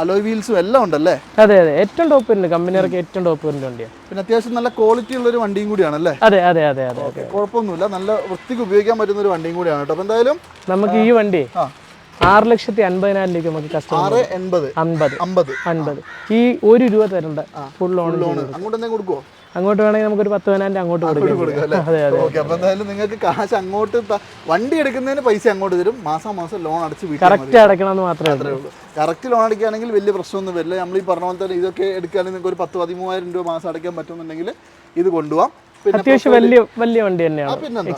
അലോയ് വീൽസും എല്ലാം ഉണ്ടല്ലേ? അതെ അതെ. ഏറ്റവും ടോപ്പ് വരുന്നുണ്ട് കമ്പനി ഇറക്കി ഏറ്റവും ടോപ്പ് വരുന്ന വണ്ടിയാണ് പിന്നെ അത്യാവശ്യം നല്ല ക്വാളിറ്റി ഉള്ള ഒരു വണ്ടിയും കൂടിയാണ് അല്ലേ അതെ അതെ അതെ അതെ. കുഴപ്പമൊന്നുമില്ല. നല്ല വൃത്തിക്ക് ഉപയോഗിക്കാൻ പറ്റുന്ന ഒരു വണ്ടിയും കൂടിയാണ് കേട്ടോ. അപ്പോൾ എന്തായാലും നമുക്ക് ഈ വണ്ടി ആറ് ലക്ഷത്തി അൻപതിനായിരം രൂപ നമുക്ക് കസ്റ്റമർ അൻപത്. അമ്പത് അൻപത്. ഈ ഒരു രൂപ തരണ്ട ഫുൾ ലോൺ ലോൺ അങ്ങോട്ട് എന്തെങ്കിലും കൊടുക്കുമോ അങ്ങോട്ട് വേണമെങ്കിൽ നമുക്കൊരു പത്ത് പതിനായിരം അങ്ങോട്ട് കൊടുക്കാം. അതെ അതെ ഓക്കെ അപ്പോൾ എന്തായാലും നിങ്ങൾക്ക് കാശ് അങ്ങോട്ട് വണ്ടി എടുക്കുന്നതിന് പൈസ അങ്ങോട്ട് തരും. മാസം മാസം ലോൺ അടച്ച് കറക്റ്റ് അടക്കണം എന്ന് മാത്രമേ ഉള്ളൂ. കറക്റ്റ് ലോൺ അടയ്ക്കുകയാണെങ്കിൽ വലിയ പ്രശ്നമൊന്നും വരില്ല. നമ്മൾ ഈ പറഞ്ഞ പോലെ തന്നെ ഇതൊക്കെ എടുക്കുകയാണെങ്കിൽ നിങ്ങൾക്ക് ഒരു പത്ത് പതിമൂവായിരം രൂപ മാസം അടയ്ക്കാൻ പറ്റുന്നുണ്ടെങ്കിൽ ഇത് കൊണ്ടുപോകാം അത്യാവശ്യം വലിയ വലിയ വണ്ടി തന്നെയാണ്.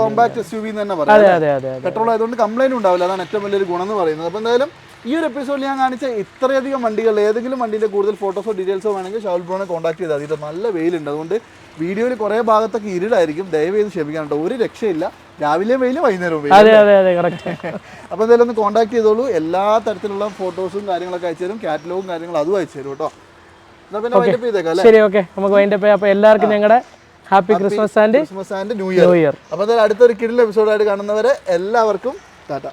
കോമ്പാക്ട് എസ് യു വി തന്നെ പറയാം പെട്രോൾ ആയതുകൊണ്ട് കംപ്ലൈന്റ് ഉണ്ടാവില്ല. അതാണ് ഏറ്റവും വലിയൊരു ഗുണം എന്ന് പറയുന്നത്. അപ്പോൾ എന്തായാലും ഈ ഒരു എപ്പിസോഡിൽ ഞാൻ കാണിച്ച ഇത്രയധികം വണ്ടികൾ ഏതെങ്കിലും വണ്ടിന്റെ കൂടുതൽ ഫോട്ടോസോ ഡീറ്റെയിൽസോ വേണമെങ്കിൽ ഷാവുൽ ബ്രോണെ കോൺടാക്ട് ചെയ്താൽ മതി. നല്ല വെയിലുണ്ട്. അതുകൊണ്ട് വീഡിയോയിൽ കുറേ ഭാഗത്തൊക്കെ ഇരുടായിരിക്കും ദയവേത് ക്ഷമിക്കാൻ കേട്ടോ. ഒരു രക്ഷയില്ല. രാവിലെയും വെയിലും വൈകുന്നേരവും വെയിലും അതെ അതെ അതെ കറക്റ്റ് അപ്പോൾ എന്തായാലും ഒന്ന് കോൺടാക്ട് ചെയ്തോളൂ. എല്ലാ തരത്തിലുള്ള ഫോട്ടോസും കാര്യങ്ങളൊക്കെ അയച്ചു തരും. കാറ്റലോഗും കാര്യങ്ങളും അതും അയച്ചു തരും കേട്ടോ. വൈൻഡപ്പ് ശരി ഓക്കെ നമുക്ക് അതിന്റെ പേ അപ്പോൾ എല്ലാവർക്കും ഞങ്ങളുടെ happy Christmas and Christmas and new year new year അപ്പോൾ എന്തായാലും അടുത്തൊരു കിടിൽ എപ്പിസോഡായിട്ട് കാണുന്നവരെ എല്ലാവർക്കും ടാറ്റ.